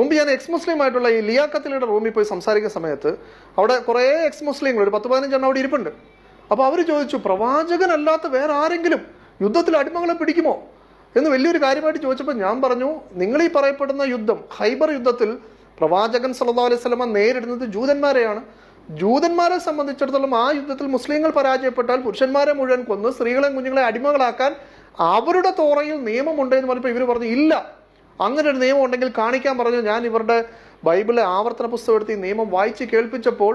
മുമ്പ് ഞാൻ എക്സ് മുസ്ലിം ആയിട്ടുള്ള ഈ ലിയാക്കത്തിലയുടെ റൂമിൽ പോയി സംസാരിക്കുന്ന സമയത്ത് അവിടെ കുറേ എക്സ് മുസ്ലിങ്ങൾ ഒരു പത്ത് പതിനഞ്ചെണ്ണം അവിടെ ഇരിപ്പുണ്ട്. അപ്പോൾ അവർ ചോദിച്ചു പ്രവാചകനല്ലാത്ത വേറെ ആരെങ്കിലും യുദ്ധത്തിൽ അടിമകളെ പിടിക്കുമോ? എന്ന് വലിയൊരു കാര്യമായിട്ട് ചോദിച്ചപ്പോൾ ഞാൻ പറഞ്ഞു നിങ്ങൾ ഈ പറയപ്പെടുന്ന യുദ്ധം ഹൈബർ യുദ്ധത്തിൽ പ്രവാചകൻ സല്ലല്ലാഹു അലൈഹി വസല്ലമ നേരിടുന്നത് ജൂതന്മാരെയാണ്. ജൂതന്മാരെ സംബന്ധിച്ചിടത്തോളം ആ യുദ്ധത്തിൽ മുസ്ലിങ്ങൾ പരാജയപ്പെട്ടാൽ പുരുഷന്മാരെ മുഴുവൻ കൊന്ന് സ്ത്രീകളെയും കുഞ്ഞുങ്ങളെ അടിമകളാക്കാൻ അവരുടെ തോറയിൽ നിയമമുണ്ട് എന്ന് പറഞ്ഞപ്പോൾ ഇവർ പറഞ്ഞു ഇല്ല അങ്ങനെ ഒരു നിയമം ഉണ്ടെങ്കിൽ കാണിക്കാൻ പറഞ്ഞു. ഞാൻ ഇവരുടെ ബൈബിളിലെ ആവർത്തന പുസ്തകം എടുത്ത് ഈ നിയമം വായിച്ച് കേൾപ്പിച്ചപ്പോൾ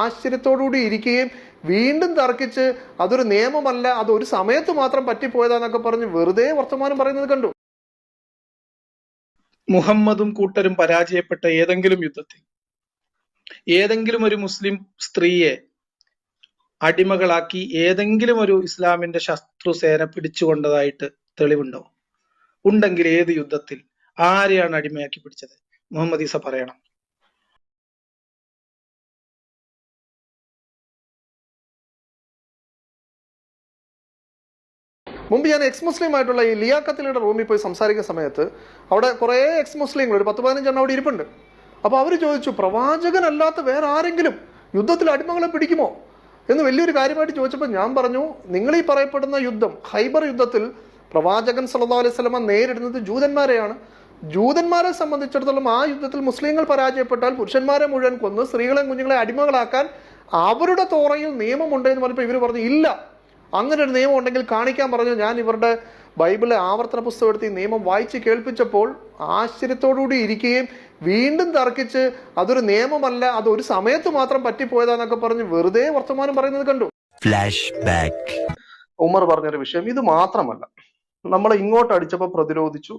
ആശ്ചര്യത്തോടുകൂടി ഇരിക്കുകയും വീണ്ടും തർക്കിച്ച് അതൊരു നിയമമല്ല അത് ഒരു സമയത്ത് മാത്രം പറ്റിപ്പോയതാന്നൊക്കെ പറഞ്ഞ് വെറുതെ വർത്തമാനം പറയുന്നത് കണ്ടു. മുഹമ്മദും കൂട്ടരും പരാജയപ്പെട്ട ഏതെങ്കിലും യുദ്ധത്തിൽ ഏതെങ്കിലും ഒരു മുസ്ലിം സ്ത്രീയെ അടിമകളാക്കി ഏതെങ്കിലും ഒരു ഇസ്ലാമിന്റെ ശത്രുസേന പിടിച്ചുകൊണ്ടതായിട്ട് തെളിവുണ്ടോ ഉണ്ടെങ്കിൽ ഏത് യുദ്ധത്തിൽ ആരെയാണ് അടിമയാക്കി പിടിച്ചത്? മുഹമ്മദ് ഈസ പറയണം. മുമ്പ് ഞാൻ എക്സ് മുസ്ലിം ആയിട്ടുള്ള ഈ ലിയാക്കത്തിലയുടെ റൂമിൽ പോയി സംസാരിക്കുന്ന സമയത്ത് അവിടെ കുറേ എക്സ് മുസ്ലിങ്ങൾ ഒരു പത്ത് പതിനഞ്ചെണ്ണം അവിടെ ഇരിപ്പുണ്ട്. അപ്പോൾ അവർ ചോദിച്ചു പ്രവാചകനല്ലാത്ത വേറെ ആരെങ്കിലും യുദ്ധത്തിൽ അടിമകളെ പിടിക്കുമോ? എന്ന് വലിയൊരു കാര്യമായിട്ട് ചോദിച്ചപ്പോൾ ഞാൻ പറഞ്ഞു നിങ്ങൾ ഈ പറയപ്പെടുന്ന യുദ്ധം ഹൈബർ യുദ്ധത്തിൽ പ്രവാചകൻ സല്ലാ അലൈഹി വസല്ലമ നേരിടുന്നത് ജൂതന്മാരെയാണ്. ജൂതന്മാരെ സംബന്ധിച്ചിടത്തോളം ആ യുദ്ധത്തിൽ മുസ്ലിങ്ങൾ പരാജയപ്പെട്ടാൽ പുരുഷന്മാരെ മുഴുവൻ കൊന്ന് സ്ത്രീകളെ കുഞ്ഞുങ്ങളെ അടിമകളാക്കാൻ അവരുടെ തോറയിൽ നിയമമുണ്ട് എന്ന് പറഞ്ഞപ്പോൾ ഇവർ പറഞ്ഞു ഇല്ല. അങ്ങനെ ഒരു നിയമം ഉണ്ടെങ്കിൽ കാണിക്കാൻ പറഞ്ഞു. ഞാൻ ഇവരുടെ ബൈബിളിലെ ആവർത്തന പുസ്തകം എടുത്ത് ഈ നിയമം വായിച്ച് കേൾപ്പിച്ചപ്പോൾ ആശ്ചര്യത്തോടുകൂടി ഇരിക്കുകയും വീണ്ടും തർക്കിച്ച് അതൊരു നിയമമല്ല അത് ഒരു സമയത്ത് മാത്രം പറ്റിപ്പോയതാന്നൊക്കെ പറഞ്ഞ് വെറുതെ വർത്തമാനം പറയുന്നത് കണ്ടു. ഫ്ലാഷ് ബാക്ക് ഉമർ പറഞ്ഞൊരു വിഷയം ഇത് മാത്രമല്ല. നമ്മൾ ഇങ്ങോട്ട് അടിച്ചപ്പോൾ പ്രതിരോധിച്ചു.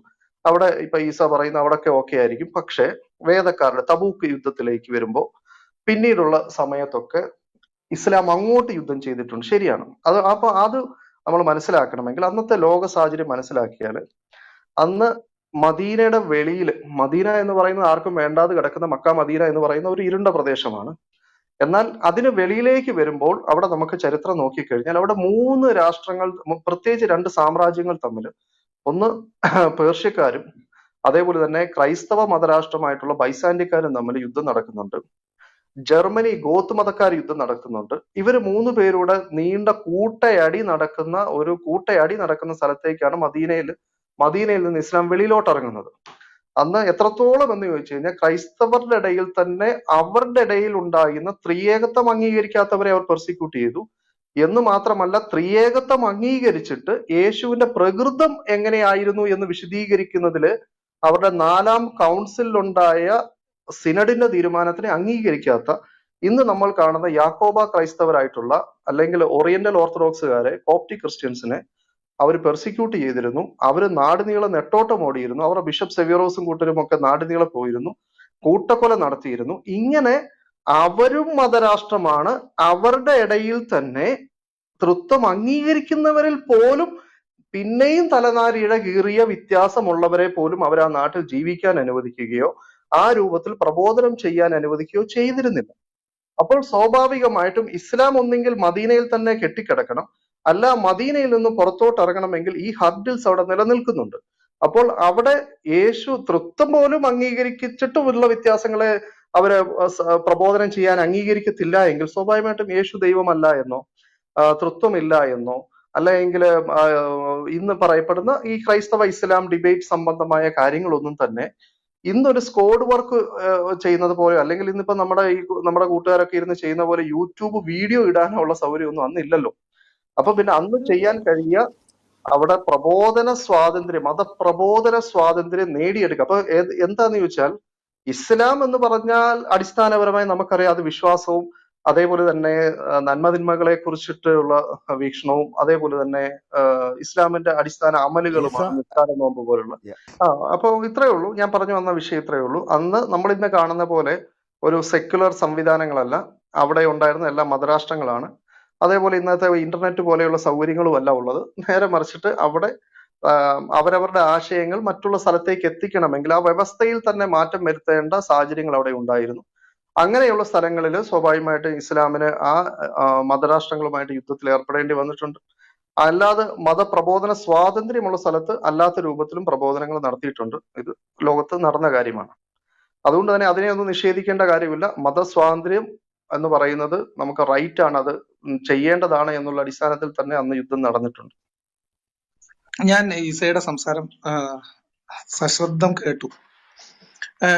അവിടെ ഇപ്പൊ ഈസ പറയുന്ന അവിടൊക്കെ ഓക്കെ ആയിരിക്കും. പക്ഷേ വേദക്കാരുടെ തബൂക്ക് യുദ്ധത്തിലേക്ക് വരുമ്പോൾ പിന്നീടുള്ള സമയത്തൊക്കെ ഇസ്ലാം അങ്ങോട്ട് യുദ്ധം ചെയ്തിട്ടുണ്ട്. ശരിയാണ്. അത് അപ്പൊ അത് നമ്മൾ മനസ്സിലാക്കണമെങ്കിൽ അന്നത്തെ ലോക സാഹചര്യം മനസ്സിലാക്കിയാൽ അന്ന് മദീനയുടെ വെളിയിൽ മദീന എന്ന് പറയുന്നത് ആർക്കും വേണ്ടാതെ കിടക്കുന്ന മക്ക മദീന എന്ന് പറയുന്ന ഒരു ഇരുണ്ട പ്രദേശമാണ്. എന്നാൽ അതിന് വെളിയിലേക്ക് വരുമ്പോൾ അവിടെ നമുക്ക് ചരിത്രം നോക്കിക്കഴിഞ്ഞാൽ അവിടെ മൂന്ന് രാഷ്ട്രങ്ങൾ പ്രത്യേകിച്ച് രണ്ട് സാമ്രാജ്യങ്ങൾ തമ്മിൽ ഒന്ന് പേർഷ്യക്കാരും അതേപോലെ തന്നെ ക്രൈസ്തവ മതരാഷ്ട്രമായിട്ടുള്ള ബൈസാൻഡിക്കാരും തമ്മിൽ യുദ്ധം നടക്കുന്നുണ്ട്. ജർമ്മനി ഗോത്ത് മതക്കാർ യുദ്ധം നടക്കുന്നുണ്ട് ഇവർ മൂന്ന് പേരുടെ നീണ്ട കൂട്ടയടി നടക്കുന്ന ഒരു കൂട്ടയടി നടക്കുന്ന സ്ഥലത്തേക്കാണ് മദീനയിൽ മദീനയിൽ നിന്ന് ഇസ്ലാം വെളിയിലോട്ട് ഇറങ്ങുന്നത്. അന്ന് എത്രത്തോളം എന്ന് ചോദിച്ചു കഴിഞ്ഞാൽ ക്രൈസ്തവരുടെ ഇടയിൽ തന്നെ അവരുടെ ഇടയിൽ ഉണ്ടായിരുന്ന ത്രിയേകത്വം അംഗീകരിക്കാത്തവരെ അവർ പെർസിക്യൂട്ട് ചെയ്തു. എന്ന് മാത്രമല്ല ത്രിയേകത്വം അംഗീകരിച്ചിട്ട് യേശുവിന്റെ പ്രകൃതം എങ്ങനെയായിരുന്നു എന്ന് വിശദീകരിക്കുന്നതിൽ അവരുടെ നാലാം കൗൺസിലുണ്ടായ സിനഡിന്റെ തീരുമാനത്തിനെ അംഗീകരിക്കാത്ത ഇന്ന് നമ്മൾ കാണുന്ന യാക്കോബ ക്രൈസ്തവരായിട്ടുള്ള അല്ലെങ്കിൽ ഓറിയന്റൽ ഓർത്തഡോക്സുകാരെ കോപ്റ്റി ക്രിസ്ത്യൻസിനെ അവർ പെർസിക്യൂട്ട് ചെയ്തിരുന്നു. അവർ നാടുനീളെ നെട്ടോട്ടം ഓടിയിരുന്നു. അവരുടെ ബിഷപ്പ് സെവിയറോസും കൂട്ടരും ഒക്കെ നാടുനീളെ പോയിരുന്നു. കൂട്ടക്കൊല നടത്തിയിരുന്നു. ഇങ്ങനെ അവരും മതരാഷ്ട്രമാണ്. അവരുടെ ഇടയിൽ തന്നെ തൃത്വം അംഗീകരിക്കുന്നവരിൽ പോലും പിന്നെയും തലനാരിഴ കീറിയ വ്യത്യാസമുള്ളവരെ പോലും അവർ ആ നാട്ടിൽ ജീവിക്കാൻ അനുവദിക്കുകയോ ആ രൂപത്തിൽ പ്രബോധനം ചെയ്യാൻ അനുവദിക്കുകയോ ചെയ്തിരുന്നില്ല. അപ്പോൾ സ്വാഭാവികമായിട്ടും ഇസ്ലാം ഒന്നെങ്കിൽ മദീനയിൽ തന്നെ കെട്ടിക്കിടക്കണം. അല്ല മദീനയിൽ നിന്ന് പുറത്തോട്ട് ഇറങ്ങണമെങ്കിൽ ഈ ഹർഡിൽസ് അവിടെ നിലനിൽക്കുന്നുണ്ട്. അപ്പോൾ അവിടെ യേശു തൃത്വം പോലും അംഗീകരിച്ചിട്ടുമുള്ള വ്യത്യാസങ്ങളെ അവർ പ്രബോധനം ചെയ്യാൻ അംഗീകരിക്കത്തില്ല എങ്കിൽ സ്വാഭാവികമായിട്ടും യേശു ദൈവമല്ല എന്നോ തൃത്വമില്ല എന്നോ അല്ലെങ്കിൽ ഇന്ന് പറയപ്പെടുന്ന ഈ ക്രൈസ്തവ ഇസ്ലാം ഡിബേറ്റ് സംബന്ധമായ കാര്യങ്ങളൊന്നും തന്നെ ഇന്നൊരു സ്കോഡ് വർക്ക് ചെയ്യുന്നത് പോലെ അല്ലെങ്കിൽ ഇന്നിപ്പോ നമ്മുടെ ഈ നമ്മുടെ കൂട്ടുകാരൊക്കെ ഇരുന്ന് ചെയ്യുന്ന പോലെ യൂട്യൂബ് വീഡിയോ ഇടാനുള്ള സൗകര്യമൊന്നും അന്നില്ലല്ലോ. അപ്പൊ പിന്നെ അന്ന് ചെയ്യാൻ കഴിയുക അവിടെ പ്രബോധന സ്വാതന്ത്ര്യം മതപ്രബോധന സ്വാതന്ത്ര്യം നേടിയെടുക്കുക. അപ്പൊ എന്താന്ന് ചോദിച്ചാൽ ഇസ്ലാം എന്ന് പറഞ്ഞാൽ അടിസ്ഥാനപരമായി നമുക്കറിയാം അത് വിശ്വാസവും അതേപോലെ തന്നെ നന്മതിന്മകളെ കുറിച്ചിട്ടുള്ള വീക്ഷണവും അതേപോലെ തന്നെ ഇസ്ലാമിന്റെ അടിസ്ഥാന അമലുകളുമാണ് നിസ്കാര നോമ്പ് പോലുള്ള. ആ അപ്പൊ ഇത്രയേ ഉള്ളൂ. ഞാൻ പറഞ്ഞു വന്ന വിഷയം ഇത്രയേ ഉള്ളൂ. അന്ന് നമ്മൾ ഇന്ന് കാണുന്ന പോലെ ഒരു സെക്യുലർ സംവിധാനങ്ങളല്ല. അവിടെ ഉണ്ടായിരുന്ന എല്ലാ മതരാഷ്ട്രങ്ങളാണ് അതേപോലെ ഇന്നത്തെ ഇന്റർനെറ്റ് പോലെയുള്ള സൗകര്യങ്ങളും അല്ല ഉള്ളത്. നേരെ മറിച്ചിട്ട് അവിടെ അവരവരുടെ ആശയങ്ങൾ മറ്റുള്ള സ്ഥലത്തേക്ക് എത്തിക്കണമെങ്കിൽ ആ വ്യവസ്ഥയിൽ തന്നെ മാറ്റം വരുത്തേണ്ട സാഹചര്യങ്ങൾ അവിടെ ഉണ്ടായിരുന്നു. അങ്ങനെയുള്ള സ്ഥലങ്ങളിൽ സ്വാഭാവികമായിട്ട് ഇസ്ലാമിന് ആ മതരാഷ്ട്രങ്ങളുമായിട്ട് യുദ്ധത്തിൽ ഏർപ്പെടേണ്ടി വന്നിട്ടുണ്ട്. അല്ലാതെ മതപ്രബോധന സ്വാതന്ത്ര്യമുള്ള സ്ഥലത്ത് അല്ലാത്ത രൂപത്തിലും പ്രബോധനങ്ങൾ നടത്തിയിട്ടുണ്ട്. ഇത് ലോകത്ത് നടന്ന കാര്യമാണ്. അതുകൊണ്ട് തന്നെ അതിനെ ഒന്നും നിഷേധിക്കേണ്ട കാര്യമില്ല. മതസ്വാതന്ത്ര്യം എന്ന് പറയുന്നത് നമുക്ക് റൈറ്റ് ആണ്. അത് ചെയ്യേണ്ടതാണ് എന്നുള്ള അടിസ്ഥാനത്തിൽ തന്നെ അന്ന് യുദ്ധം നടന്നിട്ടുണ്ട്. ഞാൻ ഈസയുടെ സംസാരം സശ്രദ്ധം കേട്ടു.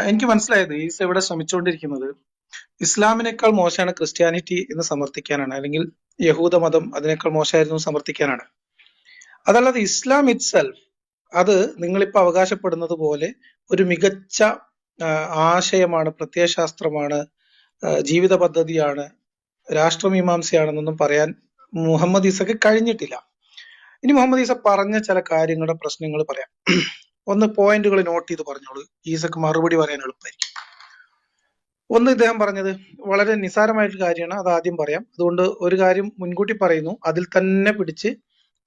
എനിക്ക് മനസ്സിലായത് ഈസ ഇവിടെ ശ്രമിച്ചുകൊണ്ടിരിക്കുന്നത് ഇസ്ലാമിനേക്കാൾ മോശമാണ് ക്രിസ്ത്യാനിറ്റി എന്ന് സമർത്ഥിക്കാനാണ് അല്ലെങ്കിൽ യഹൂദ മതം അതിനേക്കാൾ മോശമായിരുന്നു സമർത്ഥിക്കാനാണ്. അതല്ലാതെ ഇസ്ലാം ഇറ്റ്സെൽഫ് അത് നിങ്ങളിപ്പോ അവകാശപ്പെടുന്നത് പോലെ ഒരു മികച്ച ആശയമാണ് പ്രത്യയശാസ്ത്രമാണ് ജീവിത പദ്ധതിയാണ് രാഷ്ട്രമീമാംസയാണെന്നൊന്നും പറയാൻ മുഹമ്മദ് ഇസക്ക് കഴിഞ്ഞിട്ടില്ല. ഇനി മുഹമ്മദ് ഈസ പറഞ്ഞ ചില കാര്യങ്ങളുടെ പ്രശ്നങ്ങൾ പറയാം. ഒന്ന് പോയിന്റുകൾ നോട്ട് ചെയ്ത് പറഞ്ഞോളൂ. ഈസക്ക് മറുപടി പറയാൻ എളുപ്പമായിരിക്കും. ഒന്ന് ഇദ്ദേഹം പറഞ്ഞത് വളരെ നിസ്സാരമായിട്ടൊരു കാര്യമാണ്. അത് ആദ്യം പറയാം. അതുകൊണ്ട് ഒരു കാര്യം മുൻകൂട്ടി പറയുന്നു. അതിൽ തന്നെ പിടിച്ച്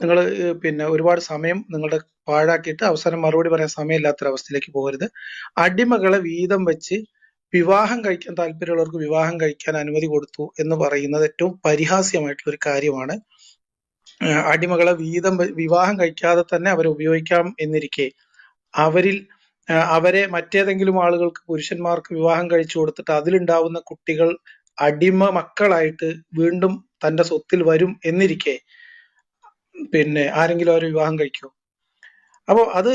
നിങ്ങൾ പിന്നെ ഒരുപാട് സമയം നിങ്ങളുടെ പാഴാക്കിയിട്ട് അവസാനം മറുപടി പറയാൻ സമയമില്ലാത്തൊരവസ്ഥയിലേക്ക് പോകരുത്. അടിമകളെ വീതം വെച്ച് വിവാഹം കഴിക്കാൻ താല്പര്യമുള്ളവർക്ക് വിവാഹം കഴിക്കാൻ അനുമതി കൊടുത്തു എന്ന് പറയുന്നത് ഏറ്റവും പരിഹാസ്യമായിട്ടുള്ള ഒരു കാര്യമാണ്. അടിമകളെ വീതം വിവാഹം കഴിക്കാതെ തന്നെ അവരെ ഉപയോഗിക്കാം എന്നിരിക്കെ. അവരിൽ അവരെ മറ്റേതെങ്കിലും ആളുകൾക്ക് പുരുഷന്മാർക്ക് വിവാഹം കഴിച്ചു കൊടുത്തിട്ട് അതിലുണ്ടാവുന്ന കുട്ടികൾ അടിമ മക്കളായിട്ട് വീണ്ടും തന്റെ സ്വത്തിൽ വരും എന്നിരിക്കെ. പിന്നെ ആരെങ്കിലും അവരെ വിവാഹം കഴിക്കുമോ അപ്പോ അത്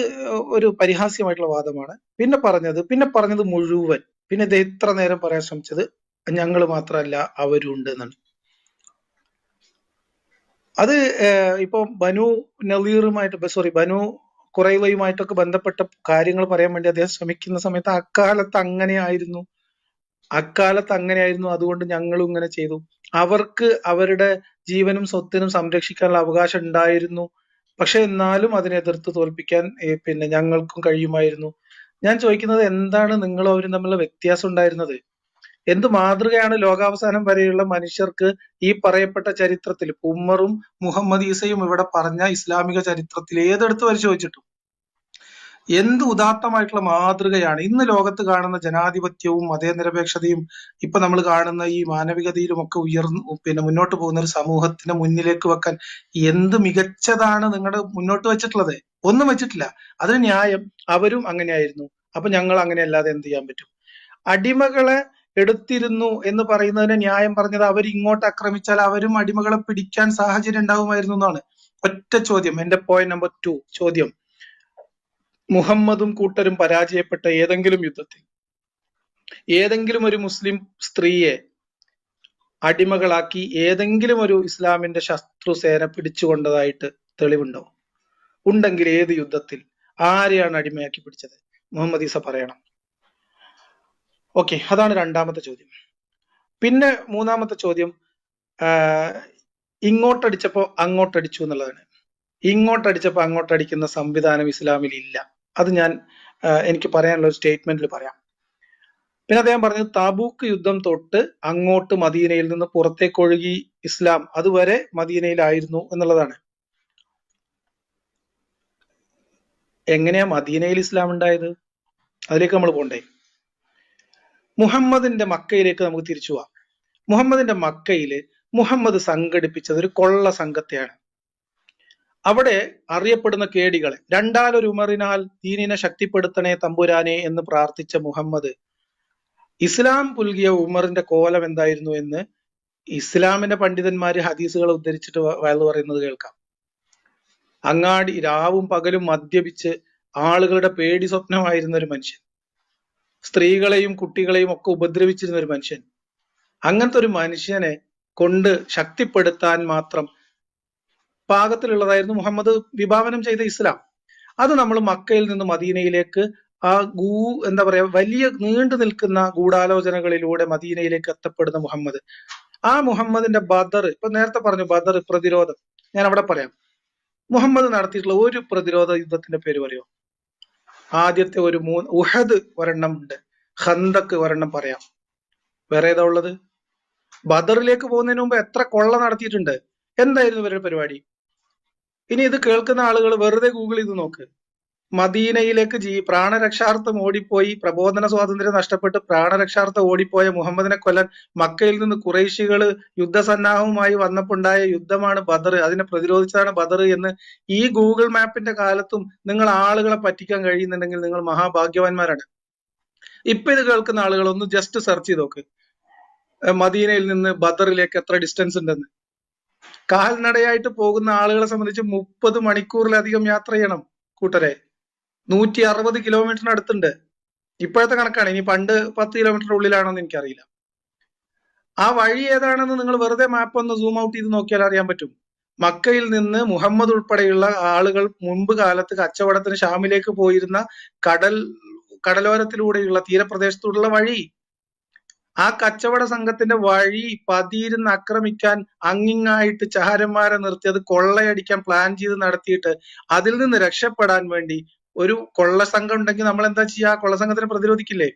ഒരു പരിഹാസ്യമായിട്ടുള്ള വാദമാണ്. പിന്നെ പറഞ്ഞത് പിന്നെ പറഞ്ഞത് മുഴുവൻ. പിന്നെ ഇത് ഇത്ര നേരം പറയാൻ ശ്രമിച്ചത് ഞങ്ങൾ മാത്രമല്ല അവരുണ്ട് എന്നാണ്. അത് ഇപ്പൊ ബനു നളീറുമായിട്ട് സോറി ബനു കുറയുമായിട്ടൊക്കെ ബന്ധപ്പെട്ട കാര്യങ്ങൾ പറയാൻ വേണ്ടി അദ്ദേഹം ശ്രമിക്കുന്ന സമയത്ത് അക്കാലത്ത് അങ്ങനെയായിരുന്നു. അക്കാലത്ത് അങ്ങനെയായിരുന്നു. അതുകൊണ്ട് ഞങ്ങളും ഇങ്ങനെ ചെയ്തു. അവർക്ക് അവരുടെ ജീവനും സ്വത്തിനും സംരക്ഷിക്കാനുള്ള അവകാശം ഉണ്ടായിരുന്നു. പക്ഷെ എന്നാലും അതിനെ എതിർത്ത് തോൽപ്പിക്കാൻ പിന്നെ ഞങ്ങൾക്കും കഴിയുമായിരുന്നു. ഞാൻ ചോദിക്കുന്നത് എന്താണ് നിങ്ങളും അവരും തമ്മിലുള്ള വ്യത്യാസം ഉണ്ടായിരുന്നത്? എന്ത് മാതൃകയാണ് ലോകാവസാനം വരെയുള്ള മനുഷ്യർക്ക് ഈ പറയപ്പെട്ട ചരിത്രത്തിൽ? ഉമ്മറും മുഹമ്മദ് ഈസയും ഇവിടെ പറഞ്ഞ ഇസ്ലാമിക ചരിത്രത്തിൽ ഏതെടുത്ത് പരിശോധിച്ചിട്ടും? എന്ത് ഉദാത്തമായിട്ടുള്ള മാതൃകയാണ്? ഇന്ന് ലോകത്ത് കാണുന്ന ജനാധിപത്യവും മതനിരപേക്ഷതയും ഇപ്പൊ നമ്മൾ കാണുന്ന ഈ മാനവികതയിലും ഒക്കെ ഉയർന്നു പിന്നെ മുന്നോട്ട് പോകുന്ന ഒരു സമൂഹത്തിന് മുന്നിലേക്ക് വെക്കാൻ എന്ത് മികച്ചതാണ് നിങ്ങളുടെ മുന്നോട്ട് വെച്ചിട്ടുള്ളത്? ഒന്നും വെച്ചിട്ടില്ല. അതിന് ന്യായം അവരും അങ്ങനെയായിരുന്നു. അപ്പൊ ഞങ്ങൾ അങ്ങനെ അല്ലാതെ എന്ത് ചെയ്യാൻ പറ്റും? അടിമകളെ എടുത്തിരുന്നു എന്ന് പറയുന്നതിന് ന്യായം പറഞ്ഞത് അവർ ഇങ്ങോട്ട് ആക്രമിച്ചാൽ അവരും അടിമകളെ പിടിക്കാൻ സാഹചര്യം ഉണ്ടാവുമായിരുന്നു എന്നാണ്. ഒറ്റ ചോദ്യം എന്റെ പോയിന്റ് നമ്പർ ടു ചോദ്യം. മുഹമ്മദും കൂട്ടരും പരാജയപ്പെട്ട ഏതെങ്കിലും യുദ്ധത്തിൽ ഏതെങ്കിലും ഒരു മുസ്ലിം സ്ത്രീയെ അടിമകളാക്കി ഏതെങ്കിലും ഒരു ഇസ്ലാമിന്റെ ശത്രു സേന പിടിച്ചുകൊണ്ടതായിട്ട് തെളിവുണ്ടോ? ഉണ്ടെങ്കിൽ ഏത് യുദ്ധത്തിൽ ആരെയാണ് അടിമയാക്കി പിടിച്ചത്? മുഹമ്മദ് ഈസ പറയണം. ഓക്കെ അതാണ് രണ്ടാമത്തെ ചോദ്യം. പിന്നെ മൂന്നാമത്തെ ചോദ്യം ഇങ്ങോട്ടടിച്ചപ്പോൾ ഇങ്ങോട്ടടിച്ചപ്പോ അങ്ങോട്ടടിച്ചു എന്നുള്ളതാണ്. ഇങ്ങോട്ടടിച്ചപ്പോ അങ്ങോട്ടടിക്കുന്ന സംവിധാനം ഇസ്ലാമിൽ ഇല്ല. അത് ഞാൻ എനിക്ക് പറയാനുള്ള ഒരു സ്റ്റേറ്റ്മെന്റിൽ പറയാം. പിന്നെ അദ്ദേഹം പറഞ്ഞു താബൂക്ക് യുദ്ധം തൊട്ട് അങ്ങോട്ട് മദീനയിൽ നിന്ന് പുറത്തേക്കൊഴുകി ഇസ്ലാം അതുവരെ മദീനയിലായിരുന്നു എന്നുള്ളതാണ്. എങ്ങനെയാ മദീനയിൽ ഇസ്ലാം ഉണ്ടായത്? അതിലേക്ക് നമ്മൾ പോണ്ടേ? മുഹമ്മദിന്റെ മക്കയിലേക്ക് നമുക്ക് തിരിച്ചു പോവാം മുഹമ്മദിന്റെ മക്കയിൽ മുഹമ്മദ് സംഘടിപ്പിച്ചത് ഒരു കൊള്ള സംഘത്തെയാണ്. അവിടെ അറിയപ്പെടുന്ന കേടികളെ രണ്ടാലൊരു ഉമറിനാൽ ദീനിനെ ശക്തിപ്പെടുത്തണേ തമ്പുരാനെ എന്ന് പ്രാർത്ഥിച്ച മുഹമ്മദ് ഇസ്ലാം പുൽകിയ ഉമറിന്റെ കോലം എന്തായിരുന്നു എന്ന് ഇസ്ലാമിന്റെ പണ്ഡിതന്മാര് ഹദീസുകൾ ഉദ്ധരിച്ചിട്ട് വ- പറയുന്നത് കേൾക്കാം. അങ്ങാടി രാവും പകലും മദ്യപിച്ച് ആളുകളുടെ പേടി സ്വപ്നമായിരുന്ന ഒരു മനുഷ്യൻ. സ്ത്രീകളെയും കുട്ടികളെയും ഒക്കെ ഉപദ്രവിച്ചിരുന്ന ഒരു മനുഷ്യൻ. അങ്ങനത്തെ ഒരു മനുഷ്യനെ കൊണ്ട് ശക്തിപ്പെടുത്താൻ മാത്രം പാകത്തിലുള്ളതായിരുന്നു മുഹമ്മദ് വിഭാവനം ചെയ്ത ഇസ്ലാം. അത് നമ്മൾ മക്കയിൽ നിന്ന് മദീനയിലേക്ക് ആ ഗൂ എന്താ പറയാ വലിയ നീണ്ടു നിൽക്കുന്ന ഗൂഢാലോചനകളിലൂടെ മദീനയിലേക്ക് എത്തപ്പെടുന്ന മുഹമ്മദ്. ആ മുഹമ്മദിന്റെ ബദർ ഇപ്പൊ നേരത്തെ പറഞ്ഞു ബദർ പ്രതിരോധം. ഞാൻ അവിടെ പറയാം. മുഹമ്മദ് നടത്തിയിട്ടുള്ള ഒരു പ്രതിരോധ യുദ്ധത്തിന്റെ പേര് പറയോ ആദ്യത്തെ ഒരു മൂന്ന് ഉഹദ് ഒരെണ്ണം ഉണ്ട്. ഹന്തക്ക് ഒരെണ്ണം പറയാം. വേറെ ഏതാ ഉള്ളത്? ബദറിലേക്ക് പോകുന്നതിന് മുമ്പ് എത്ര കൊള്ള നടത്തിയിട്ടുണ്ട്? എന്തായിരുന്നു ഇവരുടെ പരിപാടി? ഇനി ഇത് കേൾക്കുന്ന ആളുകൾ വെറുതെ ഗൂഗിൾ ചെയ്ത് നോക്ക്. മദീനയിലേക്ക് ജീ പ്രാണരക്ഷാർത്ഥം ഓടിപ്പോയി പ്രബോധന സ്വാതന്ത്ര്യം നഷ്ടപ്പെട്ട് പ്രാണരക്ഷാർത്ഥം ഓടിപ്പോയ മുഹമ്മദിനെ കൊല്ലാൻ മക്കയിൽ നിന്ന് കുറേശികൾ യുദ്ധസന്നാഹവുമായി വന്നപ്പോണ്ടായ യുദ്ധമാണ് ബദർ. അതിനെ പ്രതിരോധിച്ചതാണ് ബദർ എന്ന് ഈ ഗൂഗിൾ മാപ്പിന്റെ കാലത്തും നിങ്ങൾ ആളുകളെ പറ്റിക്കാൻ കഴിയുന്നുണ്ടെങ്കിൽ നിങ്ങൾ മഹാഭാഗ്യവാന്മാരാണ്. ഇപ്പൊ ഇത് കേൾക്കുന്ന ആളുകൾ ഒന്ന് ജസ്റ്റ് സെർച്ച് ചെയ്ത് നോക്ക്. മദീനയിൽ നിന്ന് ബദറിലേക്ക് എത്ര ഡിസ്റ്റൻസ് ഉണ്ടെന്ന്. കാൽനടയായിട്ട് പോകുന്ന ആളുകളെ സംബന്ധിച്ച് മുപ്പത് മണിക്കൂറിലധികം യാത്ര ചെയ്യണം കൂട്ടരെ. നൂറ്റി അറുപത് കിലോമീറ്ററിന് അടുത്തുണ്ട്. ഇപ്പോഴത്തെ കണക്കാണ്. ഇനി പണ്ട് പത്ത് കിലോമീറ്റർ ഉള്ളിലാണെന്ന് എനിക്കറിയില്ല. ആ വഴി ഏതാണെന്ന് നിങ്ങൾ വെറുതെ മാപ്പ് ഒന്ന് സൂം ഔട്ട് ചെയ്ത് നോക്കിയാൽ അറിയാൻ പറ്റും. മക്കയിൽ നിന്ന് മുഹമ്മദ് ഉൾപ്പെടെയുള്ള ആളുകൾ മുൻപ് കാലത്ത് കച്ചവടത്തിന് ഷാമിലേക്ക് പോയിരുന്ന കടൽ കടലോരത്തിലൂടെയുള്ള തീരപ്രദേശത്തൂടെയുള്ള വഴി. ആ കച്ചവട സംഘത്തിന്റെ വഴി പതിയിരുന്ന് ആക്രമിക്കാൻ അങ്ങിങ്ങായിട്ട് ചാരന്മാരെ നിർത്തി അത് കൊള്ളയടിക്കാൻ പ്ലാൻ ചെയ്ത് നടത്തിയിട്ട് അതിൽ നിന്ന് രക്ഷപ്പെടാൻ വേണ്ടി ഒരു കൊള്ള സംഘം ഉണ്ടെങ്കിൽ നമ്മൾ എന്താ ചെയ്യുക ആ കൊള്ള സംഘത്തിനെ പ്രതിരോധിക്കില്ലേ?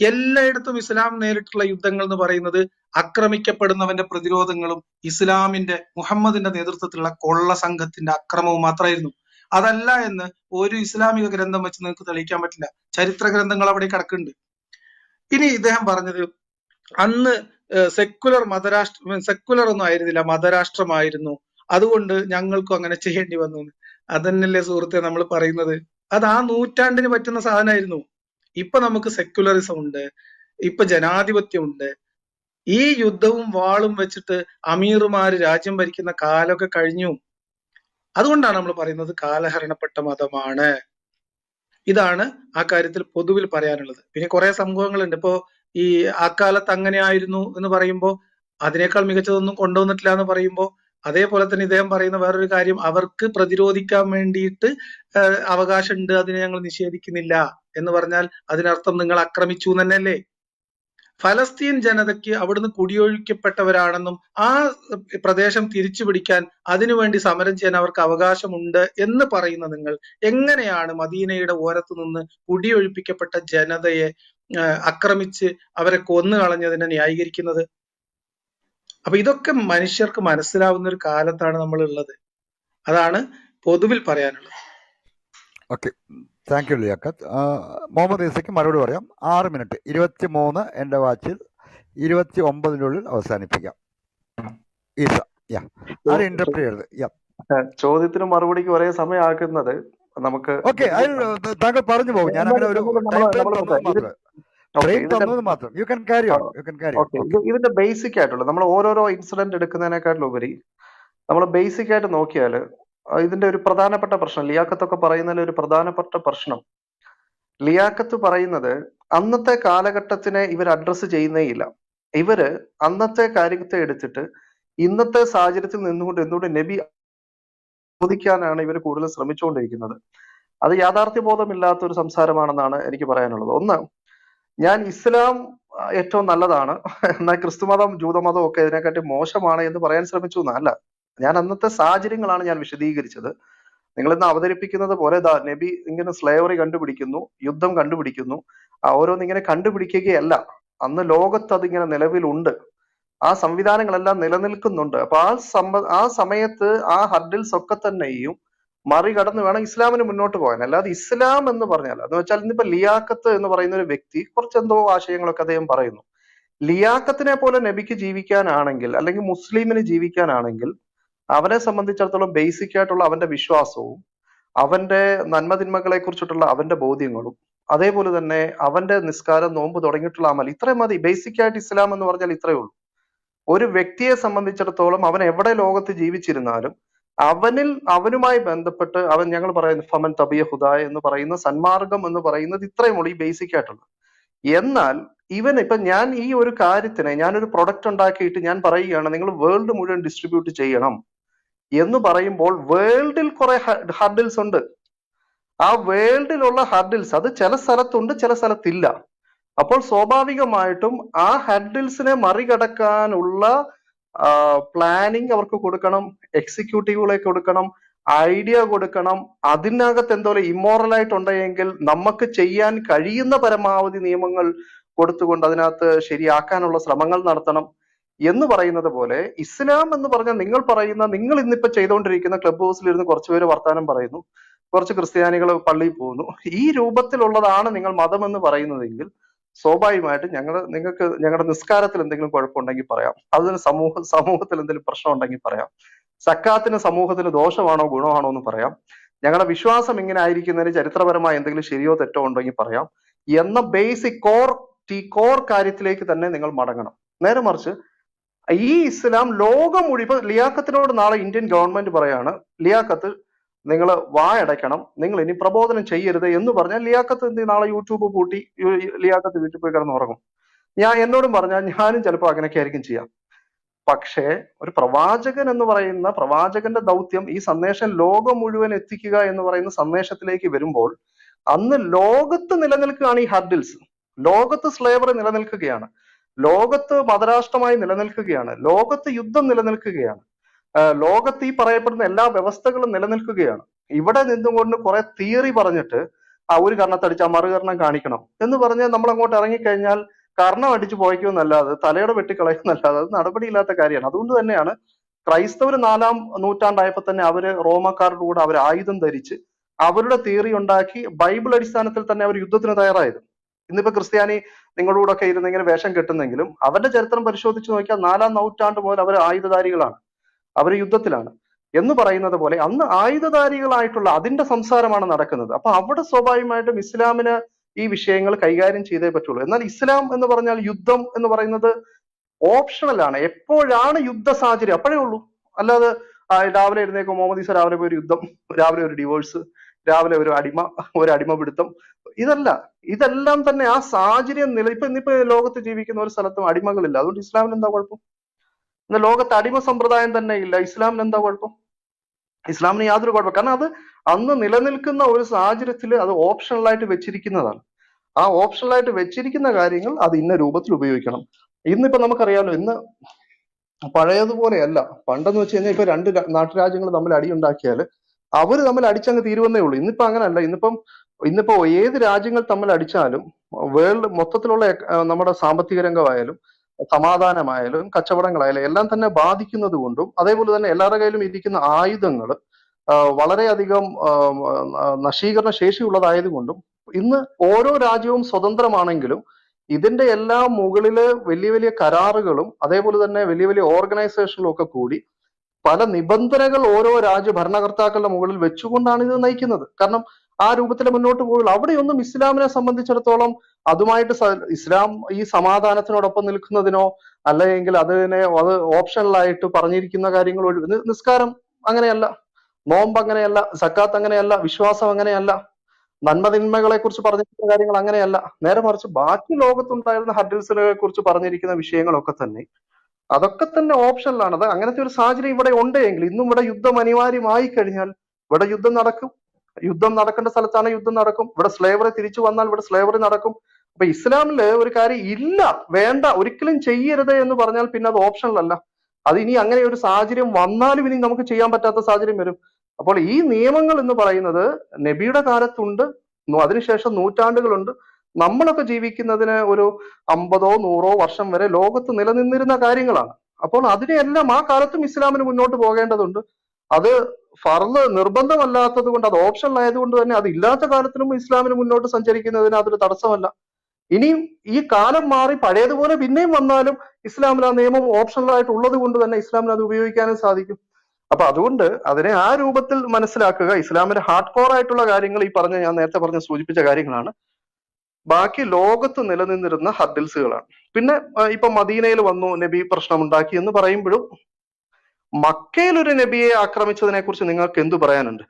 എല്ലായിടത്തും ഇസ്ലാം നേരിട്ടുള്ള യുദ്ധങ്ങൾ എന്ന് പറയുന്നത് ആക്രമിക്കപ്പെടുന്നവന്റെ പ്രതിരോധങ്ങളും ഇസ്ലാമിന്റെ മുഹമ്മദിന്റെ നേതൃത്വത്തിലുള്ള കൊള്ള സംഘത്തിന്റെ അക്രമവും മാത്രമായിരുന്നു അതല്ല എന്ന് ഒരു ഇസ്ലാമിക ഗ്രന്ഥം വെച്ച് നിങ്ങൾക്ക് തെളിയിക്കാൻ പറ്റില്ല. ചരിത്ര ഗ്രന്ഥങ്ങൾ അവിടെ കിടക്കുന്നുണ്ട്. ഇനി ഇദ്ദേഹം പറഞ്ഞത് അന്ന് സെക്കുലർ മതരാഷ്ട്ര സെക്കുലർ ഒന്നും ആയിരുന്നില്ല മതരാഷ്ട്രമായിരുന്നു. അതുകൊണ്ട് ഞങ്ങൾക്കും അങ്ങനെ ചെയ്യേണ്ടി വന്നു അതന്നല്ലേ സുഹൃത്തെ നമ്മൾ പറയുന്നത്? അത് ആ നൂറ്റാണ്ടിന് പറ്റുന്ന സാധനമായിരുന്നു. ഇപ്പൊ നമുക്ക് സെക്യുലറിസം ഉണ്ട് ഇപ്പൊ ജനാധിപത്യം ഉണ്ട്. ഈ യുദ്ധവും വാളും വെച്ചിട്ട് അമീറുമാര് രാജ്യം ഭരിക്കുന്ന കാലമൊക്കെ കഴിഞ്ഞു. അതുകൊണ്ടാണ് നമ്മൾ പറയുന്നത് കാലഹരണപ്പെട്ട മതമാണ്. ഇതാണ് ആ കാര്യത്തിൽ പൊതുവിൽ പറയാനുള്ളത്. പിന്നെ കുറെ സംഭവങ്ങളുണ്ട്. ഇപ്പോ ഈ ആ കാലത്ത് അങ്ങനെ ആയിരുന്നു എന്ന് പറയുമ്പോൾ അതിനേക്കാൾ മികച്ചതൊന്നും കൊണ്ടുവന്നിട്ടില്ല എന്ന് പറയുമ്പോൾ അതേപോലെ തന്നെ ഇദ്ദേഹം പറയുന്ന വേറൊരു കാര്യം അവർക്ക് പ്രതിരോധിക്കാൻ വേണ്ടിയിട്ട് അവകാശമുണ്ട് അതിനെ ഞങ്ങൾ നിഷേധിക്കുന്നില്ല എന്ന് പറഞ്ഞാൽ അതിനർത്ഥം നിങ്ങൾ ആക്രമിച്ചു തന്നെയല്ലേ ഫലസ്തീൻ ജനതയ്ക്ക് അവിടുന്ന് കുടിയൊഴിക്കപ്പെട്ടവരാണെന്നും ആ പ്രദേശം തിരിച്ചു പിടിക്കാൻ അതിനുവേണ്ടി സമരം ചെയ്യാൻ അവർക്ക് അവകാശമുണ്ട് എന്ന് പറയുന്ന നിങ്ങൾ എങ്ങനെയാണ് മദീനയുടെ ഓരത്തു നിന്ന് കുടിയൊഴിപ്പിക്കപ്പെട്ട ജനതയെ അക്രമിച്ച് അവരെ കൊന്നു കളഞ്ഞതിനെ ന്യായീകരിക്കുന്നത്? അപ്പൊ ഇതൊക്കെ മനുഷ്യർക്ക് മനസ്സിലാവുന്ന ഒരു കാലത്താണ് നമ്മൾ ഉള്ളത് അതാണ് പൊതുവിൽ പറയാനുള്ളത്. Okay. Thank you Liaquat Muhammad ഈസയ്ക്ക് മറുപടി പറയാം. ആറ് മിനിറ്റ്. ഇരുപത്തി മൂന്ന് എന്റെ വാച്ചിൽ ഇരുപത്തി ഒമ്പതിനുള്ളിൽ അവസാനിപ്പിക്കാം. ഈസ യാ. ആരും ഇന്റർപ്റ്റ് ചെയ്യരുത്? യാ. ചോദ്യത്തിന് മറുപടിക്ക് ഒരേ സമയമാക്കുന്നത് നമുക്ക് ഓക്കെ താങ്കൾ പറഞ്ഞു പോകും. ഞാൻ അങ്ങനെ ഒരു ഇതിന്റെ ബേസിക് ആയിട്ടുള്ള നമ്മൾ ഓരോരോ ഇൻസിഡന്റ് എടുക്കുന്നതിനേക്കാളുപരി നമ്മൾ ബേസിക് ആയിട്ട് നോക്കിയാൽ ഇതിന്റെ ഒരു പ്രധാനപ്പെട്ട പ്രശ്നം ലിയാക്കത്തൊക്കെ പറയുന്നതിൽ ഒരു പ്രധാനപ്പെട്ട പ്രശ്നം. ലിയാക്കത്ത് പറയുന്നത് അന്നത്തെ കാലഘട്ടത്തിനെ ഇവർ അഡ്രസ്സ് ചെയ്യുന്നേ ഇല്ല. ഇവർ അന്നത്തെ കാര്യത്തെ എടുത്തിട്ട് ഇന്നത്തെ സാഹചര്യത്തിൽ നിന്നുകൊണ്ട് എന്തുകൊണ്ട് നബി ചോദിക്കാനാണ് ഇവർ കൂടുതൽ ശ്രമിച്ചുകൊണ്ടിരിക്കുന്നത്? അത് യാഥാർത്ഥ്യബോധമില്ലാത്ത ഒരു സംസാരമാണെന്നാണ് എനിക്ക് പറയാനുള്ളത്. ഒന്ന് ഞാൻ ഇസ്ലാം ഏറ്റവും നല്ലതാണ്. എന്നാൽ ക്രിസ്തുമതം ജൂതമതം ഒക്കെ ഇതിനെക്കാട്ടി മോശമാണ് എന്ന് പറയാൻ ശ്രമിച്ചു എന്നല്ല. ഞാൻ അന്നത്തെ സാഹചര്യങ്ങളാണ് ഞാൻ വിശദീകരിച്ചത്. നിങ്ങൾ ഇന്ന് അവതരിപ്പിക്കുന്നത് പോലെ ദാ നബി ഇങ്ങനെ സ്ലേവറി കണ്ടുപിടിക്കുന്നു യുദ്ധം കണ്ടുപിടിക്കുന്നു. ഓരോന്നും ഇങ്ങനെ കണ്ടുപിടിക്കുകയല്ല. അന്ന് ലോകത്ത് അതിങ്ങനെ നിലവിലുണ്ട്. ആ സംവിധാനങ്ങളെല്ലാം നിലനിൽക്കുന്നുണ്ട്. അപ്പൊ ആ സമ്പ ആ സമയത്ത് ആ ഹർഡിൽസ് ഒക്കെ തന്നെയും മറികടന്ന് വേണം ഇസ്ലാമിന് മുന്നോട്ട് പോകാൻ. അല്ലാതെ ഇസ്ലാം എന്ന് പറഞ്ഞാൽ എന്ന് വെച്ചാൽ ഇന്നിപ്പോ ലിയാക്കത്ത് എന്ന് പറയുന്ന ഒരു വ്യക്തി കുറച്ച് എന്തോ ആശയങ്ങളൊക്കെ അദ്ദേഹം പറയുന്നു. ലിയാക്കത്തിനെ പോലെ നബിക്ക് ജീവിക്കാനാണെങ്കിൽ അല്ലെങ്കിൽ മുസ്ലിമിന് ജീവിക്കാനാണെങ്കിൽ അവനെ സംബന്ധിച്ചിടത്തോളം ബേസിക് ആയിട്ടുള്ള അവന്റെ വിശ്വാസവും അവന്റെ നന്മതിന്മകളെ കുറിച്ചിട്ടുള്ള അവന്റെ ബോധ്യങ്ങളും അതേപോലെ തന്നെ അവന്റെ നിസ്കാരം നോമ്പ് തുടങ്ങിയിട്ടുള്ള അമൽ ഇത്രയും മതി. ബേസിക് ആയിട്ട് ഇസ്ലാം എന്ന് പറഞ്ഞാൽ ഇത്രയേ ഉള്ളൂ. ഒരു വ്യക്തിയെ സംബന്ധിച്ചിടത്തോളം അവൻ എവിടെ ലോകത്ത് ജീവിച്ചിരുന്നാലും അവനിൽ അവനുമായി ബന്ധപ്പെട്ട് അവൻ ഞങ്ങൾ പറയുന്ന ഫമൻ തബിയ ഹുദായ എന്ന് പറയുന്ന സന്മാർഗം എന്ന് പറയുന്നത് ഇത്രയും ഈ ബേസിക് ആയിട്ടുള്ളത്. എന്നാൽ ഇവൻ ഇപ്പൊ ഞാൻ ഈ ഒരു കാര്യത്തിനെ ഞാനൊരു പ്രൊഡക്റ്റ് ഉണ്ടാക്കിയിട്ട് ഞാൻ പറയുകയാണ് നിങ്ങൾ വേൾഡ് മുഴുവൻ ഡിസ്ട്രിബ്യൂട്ട് ചെയ്യണം എന്ന് പറയുമ്പോൾ വേൾഡിൽ കുറെ ഹർഡിൽസ് ഉണ്ട്. ആ വേൾഡിലുള്ള ഹർഡിൽസ് അത് ചില സ്ഥലത്തുണ്ട് ചില സ്ഥലത്തില്ല. അപ്പോൾ സ്വാഭാവികമായിട്ടും ആ ഹർഡിൽസിനെ മറികടക്കാനുള്ള പ്ലാനിങ് അവർക്ക് കൊടുക്കണം എക്സിക്യൂട്ടീവുകളെ കൊടുക്കണം ഐഡിയ കൊടുക്കണം. അതിനകത്ത് എന്തോ ഇമ്മോറൽ ആയിട്ടുണ്ടെങ്കിൽ നമുക്ക് ചെയ്യാൻ കഴിയുന്ന പരമാവധി നിയമങ്ങൾ കൊടുത്തുകൊണ്ട് അതിനകത്ത് ശരിയാക്കാനുള്ള ശ്രമങ്ങൾ നടത്തണം എന്ന് പറയുന്നത് പോലെ ഇസ്ലാം എന്ന് പറഞ്ഞാൽ നിങ്ങൾ പറയുന്ന നിങ്ങൾ ഇന്നിപ്പോ ചെയ്തുകൊണ്ടിരിക്കുന്ന ക്ലബ് ഹൗസിൽ ഇരുന്ന് കുറച്ചുപേര് വർത്താനം പറയുന്നു. കുറച്ച് ക്രിസ്ത്യാനികൾ പള്ളിയിൽ പോകുന്നു. ഈ രൂപത്തിലുള്ളതാണ് നിങ്ങൾ മതം എന്ന് പറയുന്നതെങ്കിൽ സ്വാഭാവികമായിട്ടും ഞങ്ങൾ നിങ്ങൾക്ക് ഞങ്ങളുടെ നിസ്കാരത്തിൽ എന്തെങ്കിലും കുഴപ്പമുണ്ടെങ്കിൽ പറയാം. അതിന് സമൂഹ സമൂഹത്തിൽ എന്തെങ്കിലും പ്രശ്നം ഉണ്ടെങ്കിൽ പറയാം. സക്കാത്തിന് സമൂഹത്തിന് ദോഷമാണോ ഗുണമാണോ എന്ന് പറയാം. ഞങ്ങളുടെ വിശ്വാസം ഇങ്ങനെ ആയിരിക്കുന്നതിന് ചരിത്രപരമായ എന്തെങ്കിലും ശരിയോ തെറ്റോ ഉണ്ടെങ്കിൽ പറയാം. എന്ന ബേസിക് കോർ ടീ കോർ കാര്യത്തിലേക്ക് തന്നെ നിങ്ങൾ മടങ്ങണം. നേരെ മറിച്ച് ഈ ഇസ്ലാം ലോകം മുഴുവൻ ലിയാക്കത്തിനോട് നാളെ ഇന്ത്യൻ ഗവൺമെന്റ് പറയാണ് ലിയാഖത്ത് നിങ്ങൾ വായടയ്ക്കണം. നിങ്ങൾ ഇനി പ്രബോധനം ചെയ്യരുത് എന്ന് പറഞ്ഞാൽ ലിയാക്കത്ത് എന്ത് നാളെ യൂട്യൂബ് പൂട്ടി ലിയാക്കത്ത് വീട്ടിൽ പോയി കിടന്ന് ഉറങ്ങും. ഞാൻ എന്നോടും പറഞ്ഞാൽ ഞാനും ചിലപ്പോൾ അങ്ങനെയൊക്കെ ആയിരിക്കും ചെയ്യാം. പക്ഷേ ഒരു പ്രവാചകൻ എന്ന് പറയുന്ന പ്രവാചകന്റെ ദൗത്യം ഈ സന്ദേശം ലോകം മുഴുവൻ എത്തിക്കുക എന്ന് പറയുന്ന സന്ദേശത്തിലേക്ക് വരുമ്പോൾ അന്ന് ലോകത്ത് നിലനിൽക്കുകയാണ് ഈ ഹർഡിൽസ്. ലോകത്ത് സ്ലേവറി നിലനിൽക്കുകയാണ്. ലോകത്ത് മതരാഷ്ട്രമായി നിലനിൽക്കുകയാണ്. ലോകത്ത് യുദ്ധം നിലനിൽക്കുകയാണ്. ലോകത്ത് ഈ പറയപ്പെടുന്ന എല്ലാ വ്യവസ്ഥകളും നിലനിൽക്കുകയാണ്. ഇവിടെ നിന്നുകൊണ്ട് കുറെ തിയറി പറഞ്ഞിട്ട് ആ ഒരു കർണത്തടിച്ച് ആ മറുകർണം കാണിക്കണം എന്ന് പറഞ്ഞ് നമ്മൾ അങ്ങോട്ട് ഇറങ്ങിക്കഴിഞ്ഞാൽ കർണം അടിച്ചു പോയിക്കുമെന്നല്ലാതെ തലയുടെ വെട്ടിക്കളയുമെന്നല്ലാതെ അത് നടപടിയില്ലാത്ത കാര്യമാണ്. അതുകൊണ്ട് തന്നെയാണ് ക്രൈസ്തവർ നാലാം നൂറ്റാണ്ടായപ്പോൾ തന്നെ അവർ റോമക്കാരുടെ കൂടെ അവർ ആയുധം ധരിച്ച് അവരുടെ തിയറി ഉണ്ടാക്കി ബൈബിൾ അടിസ്ഥാനത്തിൽ തന്നെ അവർ യുദ്ധത്തിന് തയ്യാറായത്. ഇന്നിപ്പോ ക്രിസ്ത്യാനി നിങ്ങളുടെ കൂടെ ഒക്കെ ഇരുന്നെങ്കിലും വേഷം കെട്ടുന്നെങ്കിലും അവരുടെ ചരിത്രം പരിശോധിച്ച് നോക്കിയാൽ നാലാം നൂറ്റാണ്ട് മുതൽ അവർ ആയുധധാരികളാണ്. അവർ യുദ്ധത്തിലാണ്. എന്ന് പറയുന്നത് പോലെ അന്ന് ആയുധധാരികളായിട്ടുള്ള അതിന്റെ സംസാരമാണ് നടക്കുന്നത്. അപ്പൊ അവിടെ സ്വാഭാവികമായിട്ടും ഇസ്ലാമിന് ഈ വിഷയങ്ങൾ കൈകാര്യം ചെയ്തേ പറ്റുള്ളൂ. എന്നാൽ ഇസ്ലാം എന്ന് പറഞ്ഞാൽ യുദ്ധം എന്ന് പറയുന്നത് ഓപ്ഷണൽ ആണ്. എപ്പോഴാണ് യുദ്ധ സാഹചര്യം? അപ്പോഴേ ഉള്ളൂ. അല്ലാതെ രാവിലെ എഴുന്നേക്കും മുഹമ്മദ് ഈസ രാവിലെ പോയി ഒരു യുദ്ധം രാവിലെ ഒരു ഡിവോഴ്സ് രാവിലെ ഒരു അടിമ ഒരു അടിമപിടുത്തം. ഇതല്ല. ഇതെല്ലാം തന്നെ ആ സാഹചര്യം നില ഇപ്പൊ ഇന്നിപ്പോ ലോകത്ത് ജീവിക്കുന്ന ഒരു സ്ഥലത്തും അടിമകളില്ല. അതുകൊണ്ട് ഇസ്ലാമിന് എന്താ കുഴപ്പം? ഇന്ന് ലോകത്ത് അടിമ സമ്പ്രദായം തന്നെ ഇല്ല. ഇസ്ലാമിന് എന്താ കുഴപ്പം? ഇസ്ലാമിന് യാതൊരു കുഴപ്പം. കാരണം അത് അന്ന് നിലനിൽക്കുന്ന ഒരു സാഹചര്യത്തിൽ അത് ഓപ്ഷണലായിട്ട് വെച്ചിരിക്കുന്നതാണ്. ആ ഓപ്ഷണലായിട്ട് വെച്ചിരിക്കുന്ന കാര്യങ്ങൾ അത് ഇന്ന രൂപത്തിൽ ഉപയോഗിക്കണം. ഇന്നിപ്പോ നമുക്കറിയാലോ ഇന്ന് പഴയതുപോലെയല്ല. പണ്ടെന്ന് വെച്ച് കഴിഞ്ഞാൽ ഇപ്പൊ രണ്ട് നാട്ടുരാജ്യങ്ങൾ തമ്മിൽ അടിയുണ്ടാക്കിയാൽ അവർ തമ്മിൽ അടിച്ചങ്ങ് തീരുവന്നേ ഉള്ളൂ. ഇന്നിപ്പോ അങ്ങനല്ല. ഇന്നിപ്പം ഇന്നിപ്പോ ഏത് രാജ്യങ്ങൾ തമ്മിൽ അടിച്ചാലും വേൾഡ് മൊത്തത്തിലുള്ള നമ്മുടെ സാമ്പത്തിക രംഗമായാലും സമാധാനമായാലും കച്ചവടങ്ങളായാലും എല്ലാം തന്നെ ബാധിക്കുന്നത് കൊണ്ടും അതേപോലെ തന്നെ എല്ലാവരുടെ കയ്യിലും ഇരിക്കുന്ന ആയുധങ്ങൾ വളരെയധികം നശീകരണ ശേഷിയുള്ളതായതുകൊണ്ടും ഇന്ന് ഓരോ രാജ്യവും സ്വതന്ത്രമാണെങ്കിലും ഇതിന്റെ എല്ലാം മുകളിൽ വലിയ വലിയ കരാറുകളും അതേപോലെ തന്നെ വലിയ വലിയ ഓർഗനൈസേഷനുകളും ഒക്കെ കൂടി പല നിബന്ധനകൾ ഓരോ രാജ്യ ഭരണകർത്താക്കളുടെ മുകളിൽ വെച്ചുകൊണ്ടാണ് ഇത് നയിക്കുന്നത്. കാരണം ആ രൂപത്തിൽ മുന്നോട്ട് പോകുള്ളൂ അവിടെയൊന്നും ഇസ്ലാമിനെ സംബന്ധിച്ചിടത്തോളം അതുമായിട്ട് ഇസ്ലാം ഈ സമാധാനത്തിനോടൊപ്പം നിൽക്കുന്നതിനോ അല്ലെങ്കിൽ അതിനെ അത് ഓപ്ഷണലായിട്ട് പറഞ്ഞിരിക്കുന്ന കാര്യങ്ങൾ ഒഴി- നിസ്കാരം അങ്ങനെയല്ല. നോമ്പ് അങ്ങനെയല്ല സക്കാത്ത് അങ്ങനെയല്ല വിശ്വാസം അങ്ങനെയല്ല നന്മതിന്മകളെ കുറിച്ച് പറഞ്ഞിരിക്കുന്ന കാര്യങ്ങൾ അങ്ങനെയല്ല. നേരെ മറിച്ച് ബാക്കി ലോകത്തുണ്ടായിരുന്ന ഹഡിൽസിനെ കുറിച്ച് പറഞ്ഞിരിക്കുന്ന വിഷയങ്ങളൊക്കെ തന്നെ അതൊക്കെ തന്നെ ഓപ്ഷനിലാണ്. അത് അങ്ങനത്തെ ഒരു സാഹചര്യം ഇവിടെ ഉണ്ടെങ്കിൽ ഇന്നും ഇവിടെ യുദ്ധം അനിവാര്യമായി കഴിഞ്ഞാൽ ഇവിടെ യുദ്ധം നടക്കും. യുദ്ധം നടക്കേണ്ട സ്ഥലത്താണ് യുദ്ധം നടക്കും. ഇവിടെ സ്ലേവറി തിരിച്ചു വന്നാൽ ഇവിടെ സ്ലേവറി നടക്കും. അപ്പൊ ഇസ്ലാമിൽ ഒരു കാര്യം ഇല്ല വേണ്ട ഒരിക്കലും ചെയ്യരുത് എന്ന് പറഞ്ഞാൽ പിന്നെ അത് ഓപ്ഷനിലല്ല. അത് ഇനി അങ്ങനെ ഒരു സാഹചര്യം വന്നാലും ഇനി നമുക്ക് ചെയ്യാൻ പറ്റാത്ത സാഹചര്യം വരും. അപ്പോൾ ഈ നിയമങ്ങൾ എന്ന് പറയുന്നത് നബിയുടെ കാലത്തുണ്ട് അതിനുശേഷം നൂറ്റാണ്ടുകളുണ്ട്. നമ്മളൊക്കെ ജീവിക്കുന്നതിന് ഒരു അമ്പതോ നൂറോ വർഷം വരെ ലോകത്ത് നിലനിന്നിരുന്ന കാര്യങ്ങളാണ്. അപ്പോൾ അതിനെയെല്ലാം ആ കാലത്തും ഇസ്ലാമിന് മുന്നോട്ട് പോകേണ്ടതുണ്ട്. അത് ഫർൾ നിർബന്ധമല്ലാത്തത് കൊണ്ട് അത് ഓപ്ഷണൽ ആയതുകൊണ്ട് തന്നെ അത് ഇല്ലാത്ത കാലത്തിലും ഇസ്ലാമിന് മുന്നോട്ട് സഞ്ചരിക്കുന്നതിന് അതൊരു തടസ്സമല്ല. ഇനിയും ഈ കാലം മാറി പഴയതുപോലെ പിന്നെയും വന്നാലും ഇസ്ലാമിൽ ആ നിയമം ഓപ്ഷണൽ ആയിട്ട് ഉള്ളത് കൊണ്ട് തന്നെ ഇസ്ലാമിന് അത് ഉപയോഗിക്കാനും സാധിക്കും. അപ്പൊ അതുകൊണ്ട് അതിനെ ആ രൂപത്തിൽ മനസ്സിലാക്കുക. ഇസ്ലാമിന്റെ ഹാർഡ് കോർ ആയിട്ടുള്ള കാര്യങ്ങൾ ഈ പറഞ്ഞ ഞാൻ നേരത്തെ പറഞ്ഞ സൂചിപ്പിച്ച കാര്യങ്ങളാണ്. ബാക്കി ലോകത്ത് നിലനിന്നിരുന്ന ഹഡിൽസുകളാണ് പിന്നെ ഇപ്പൊ മദീനയിൽ വന്നു നബി പ്രശ്നമുണ്ടാക്കി എന്ന് പറയുമ്പോഴും മക്കയിൽ ഒരു നബിയെ ആക്രമിച്ചതിനെ കുറിച്ച് നിങ്ങൾക്ക് എന്തു പറയാനുണ്ട്?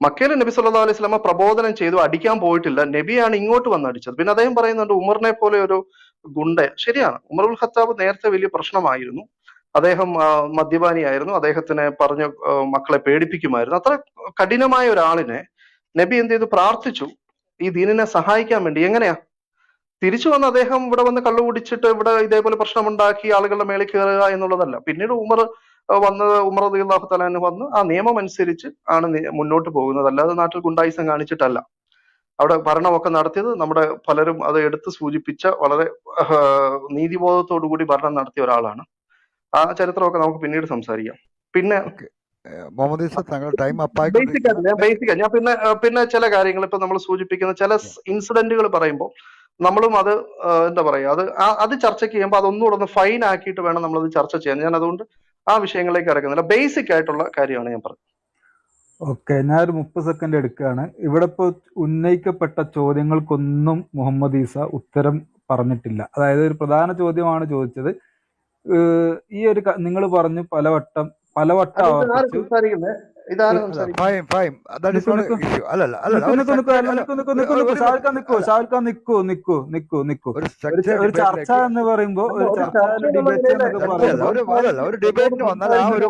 മക്കയിൽ നബി സല്ലാ അലൈഹി സ്വലമ പ്രബോധനം ചെയ്തു അടിക്കാൻ പോയിട്ടില്ല. നബിയാണ് ഇങ്ങോട്ട് വന്ന് അടിച്ചത്. പിന്നെ അദ്ദേഹം പറയുന്നുണ്ട് ഉമറിനെ പോലെ ഒരു ഗുണ്ട ശരിയാണ്. ഉമർ ഉൽ ഖത്താബ് നേരത്തെ വലിയ പ്രശ്നമായിരുന്നു. അദ്ദേഹം മദ്യപാനിയായിരുന്നു. അദ്ദേഹത്തിനെ പറഞ്ഞ് മക്കളെ പേടിപ്പിക്കുമായിരുന്നു. അത്ര കഠിനമായ ഒരാളിനെ നബി എന്ത് ചെയ്തു? പ്രാർത്ഥിച്ചു. ഈ ദീനിനെ സഹായിക്കാൻ വേണ്ടി. എങ്ങനെയാ? തിരിച്ചു വന്ന് അദ്ദേഹം ഇവിടെ വന്ന് കള്ളു കുടിച്ചിട്ട് ഇവിടെ ഇതേപോലെ പ്രശ്നമുണ്ടാക്കി ആളുകളുടെ മേളിൽ കയറുക എന്നുള്ളതല്ല. പിന്നീട് ഉമർ വന്ന് ഉമർ അള്ളാഹു തലാന് വന്ന് ആ നിയമം അനുസരിച്ച് ആണ് മുന്നോട്ട് പോകുന്നത്. അല്ലാതെ നാട്ടിൽ ഗുണ്ടായിസം കാണിച്ചിട്ടല്ല. അവിടെ ഭരണമൊക്കെ നടത്തിയത് നമ്മുടെ പലരും അത് എടുത്ത് സൂചിപ്പിച്ച വളരെ നീതിബോധത്തോടു കൂടി ഭരണം നടത്തിയ ഒരാളാണ്. ആ ചരിത്രമൊക്കെ നമുക്ക് പിന്നീട് സംസാരിക്കാം. പിന്നെ മുഹമ്മദ് ടൈം ബേസിക് ബേസിക് ഞാൻ പിന്നെ പിന്നെ ചില കാര്യങ്ങൾ ഇപ്പൊ നമ്മൾ സൂചിപ്പിക്കുന്ന ചില ഇൻസിഡന്റുകൾ പറയുമ്പോൾ നമ്മളും അത് എന്താ പറയാ അത് അത് ചർച്ചയ്ക്ക് ചെയ്യുമ്പോൾ അതൊന്നുകൂടെ ഒന്ന് ഫൈൻ ആക്കിയിട്ട് വേണം നമ്മൾ അത് ചർച്ച ചെയ്യാൻ. ഞാൻ അതുകൊണ്ട് ആ വിഷയങ്ങളിലേക്ക് ഇറങ്ങുന്നില്ല. ബേസിക് ആയിട്ടുള്ള കാര്യമാണ് ഞാൻ പറഞ്ഞത്. ഓക്കെ ഞാൻ ഒരു മുപ്പത് സെക്കൻഡ് എടുക്കുകയാണ്. ഇവിടെ ഇപ്പോൾ ഉന്നയിക്കപ്പെട്ട ചോദ്യങ്ങൾക്കൊന്നും മുഹമ്മദ് ഈസ ഉത്തരം പറഞ്ഞിട്ടില്ല. അതായത് ഒരു പ്രധാന ചോദ്യമാണ് ചോദിച്ചത്. ഈ ഒരു നിങ്ങൾ പറഞ്ഞു പലവട്ടം പലവട്ടം നിക്കൂ നിക്കൂ. നിക്കൂ ഒരു നിക്കൂ നിക്കൂ ചർച്ച എന്ന് പറയുമ്പോ അതല്ല ഡിബേറ്റിന് വന്നാൽ ഒരു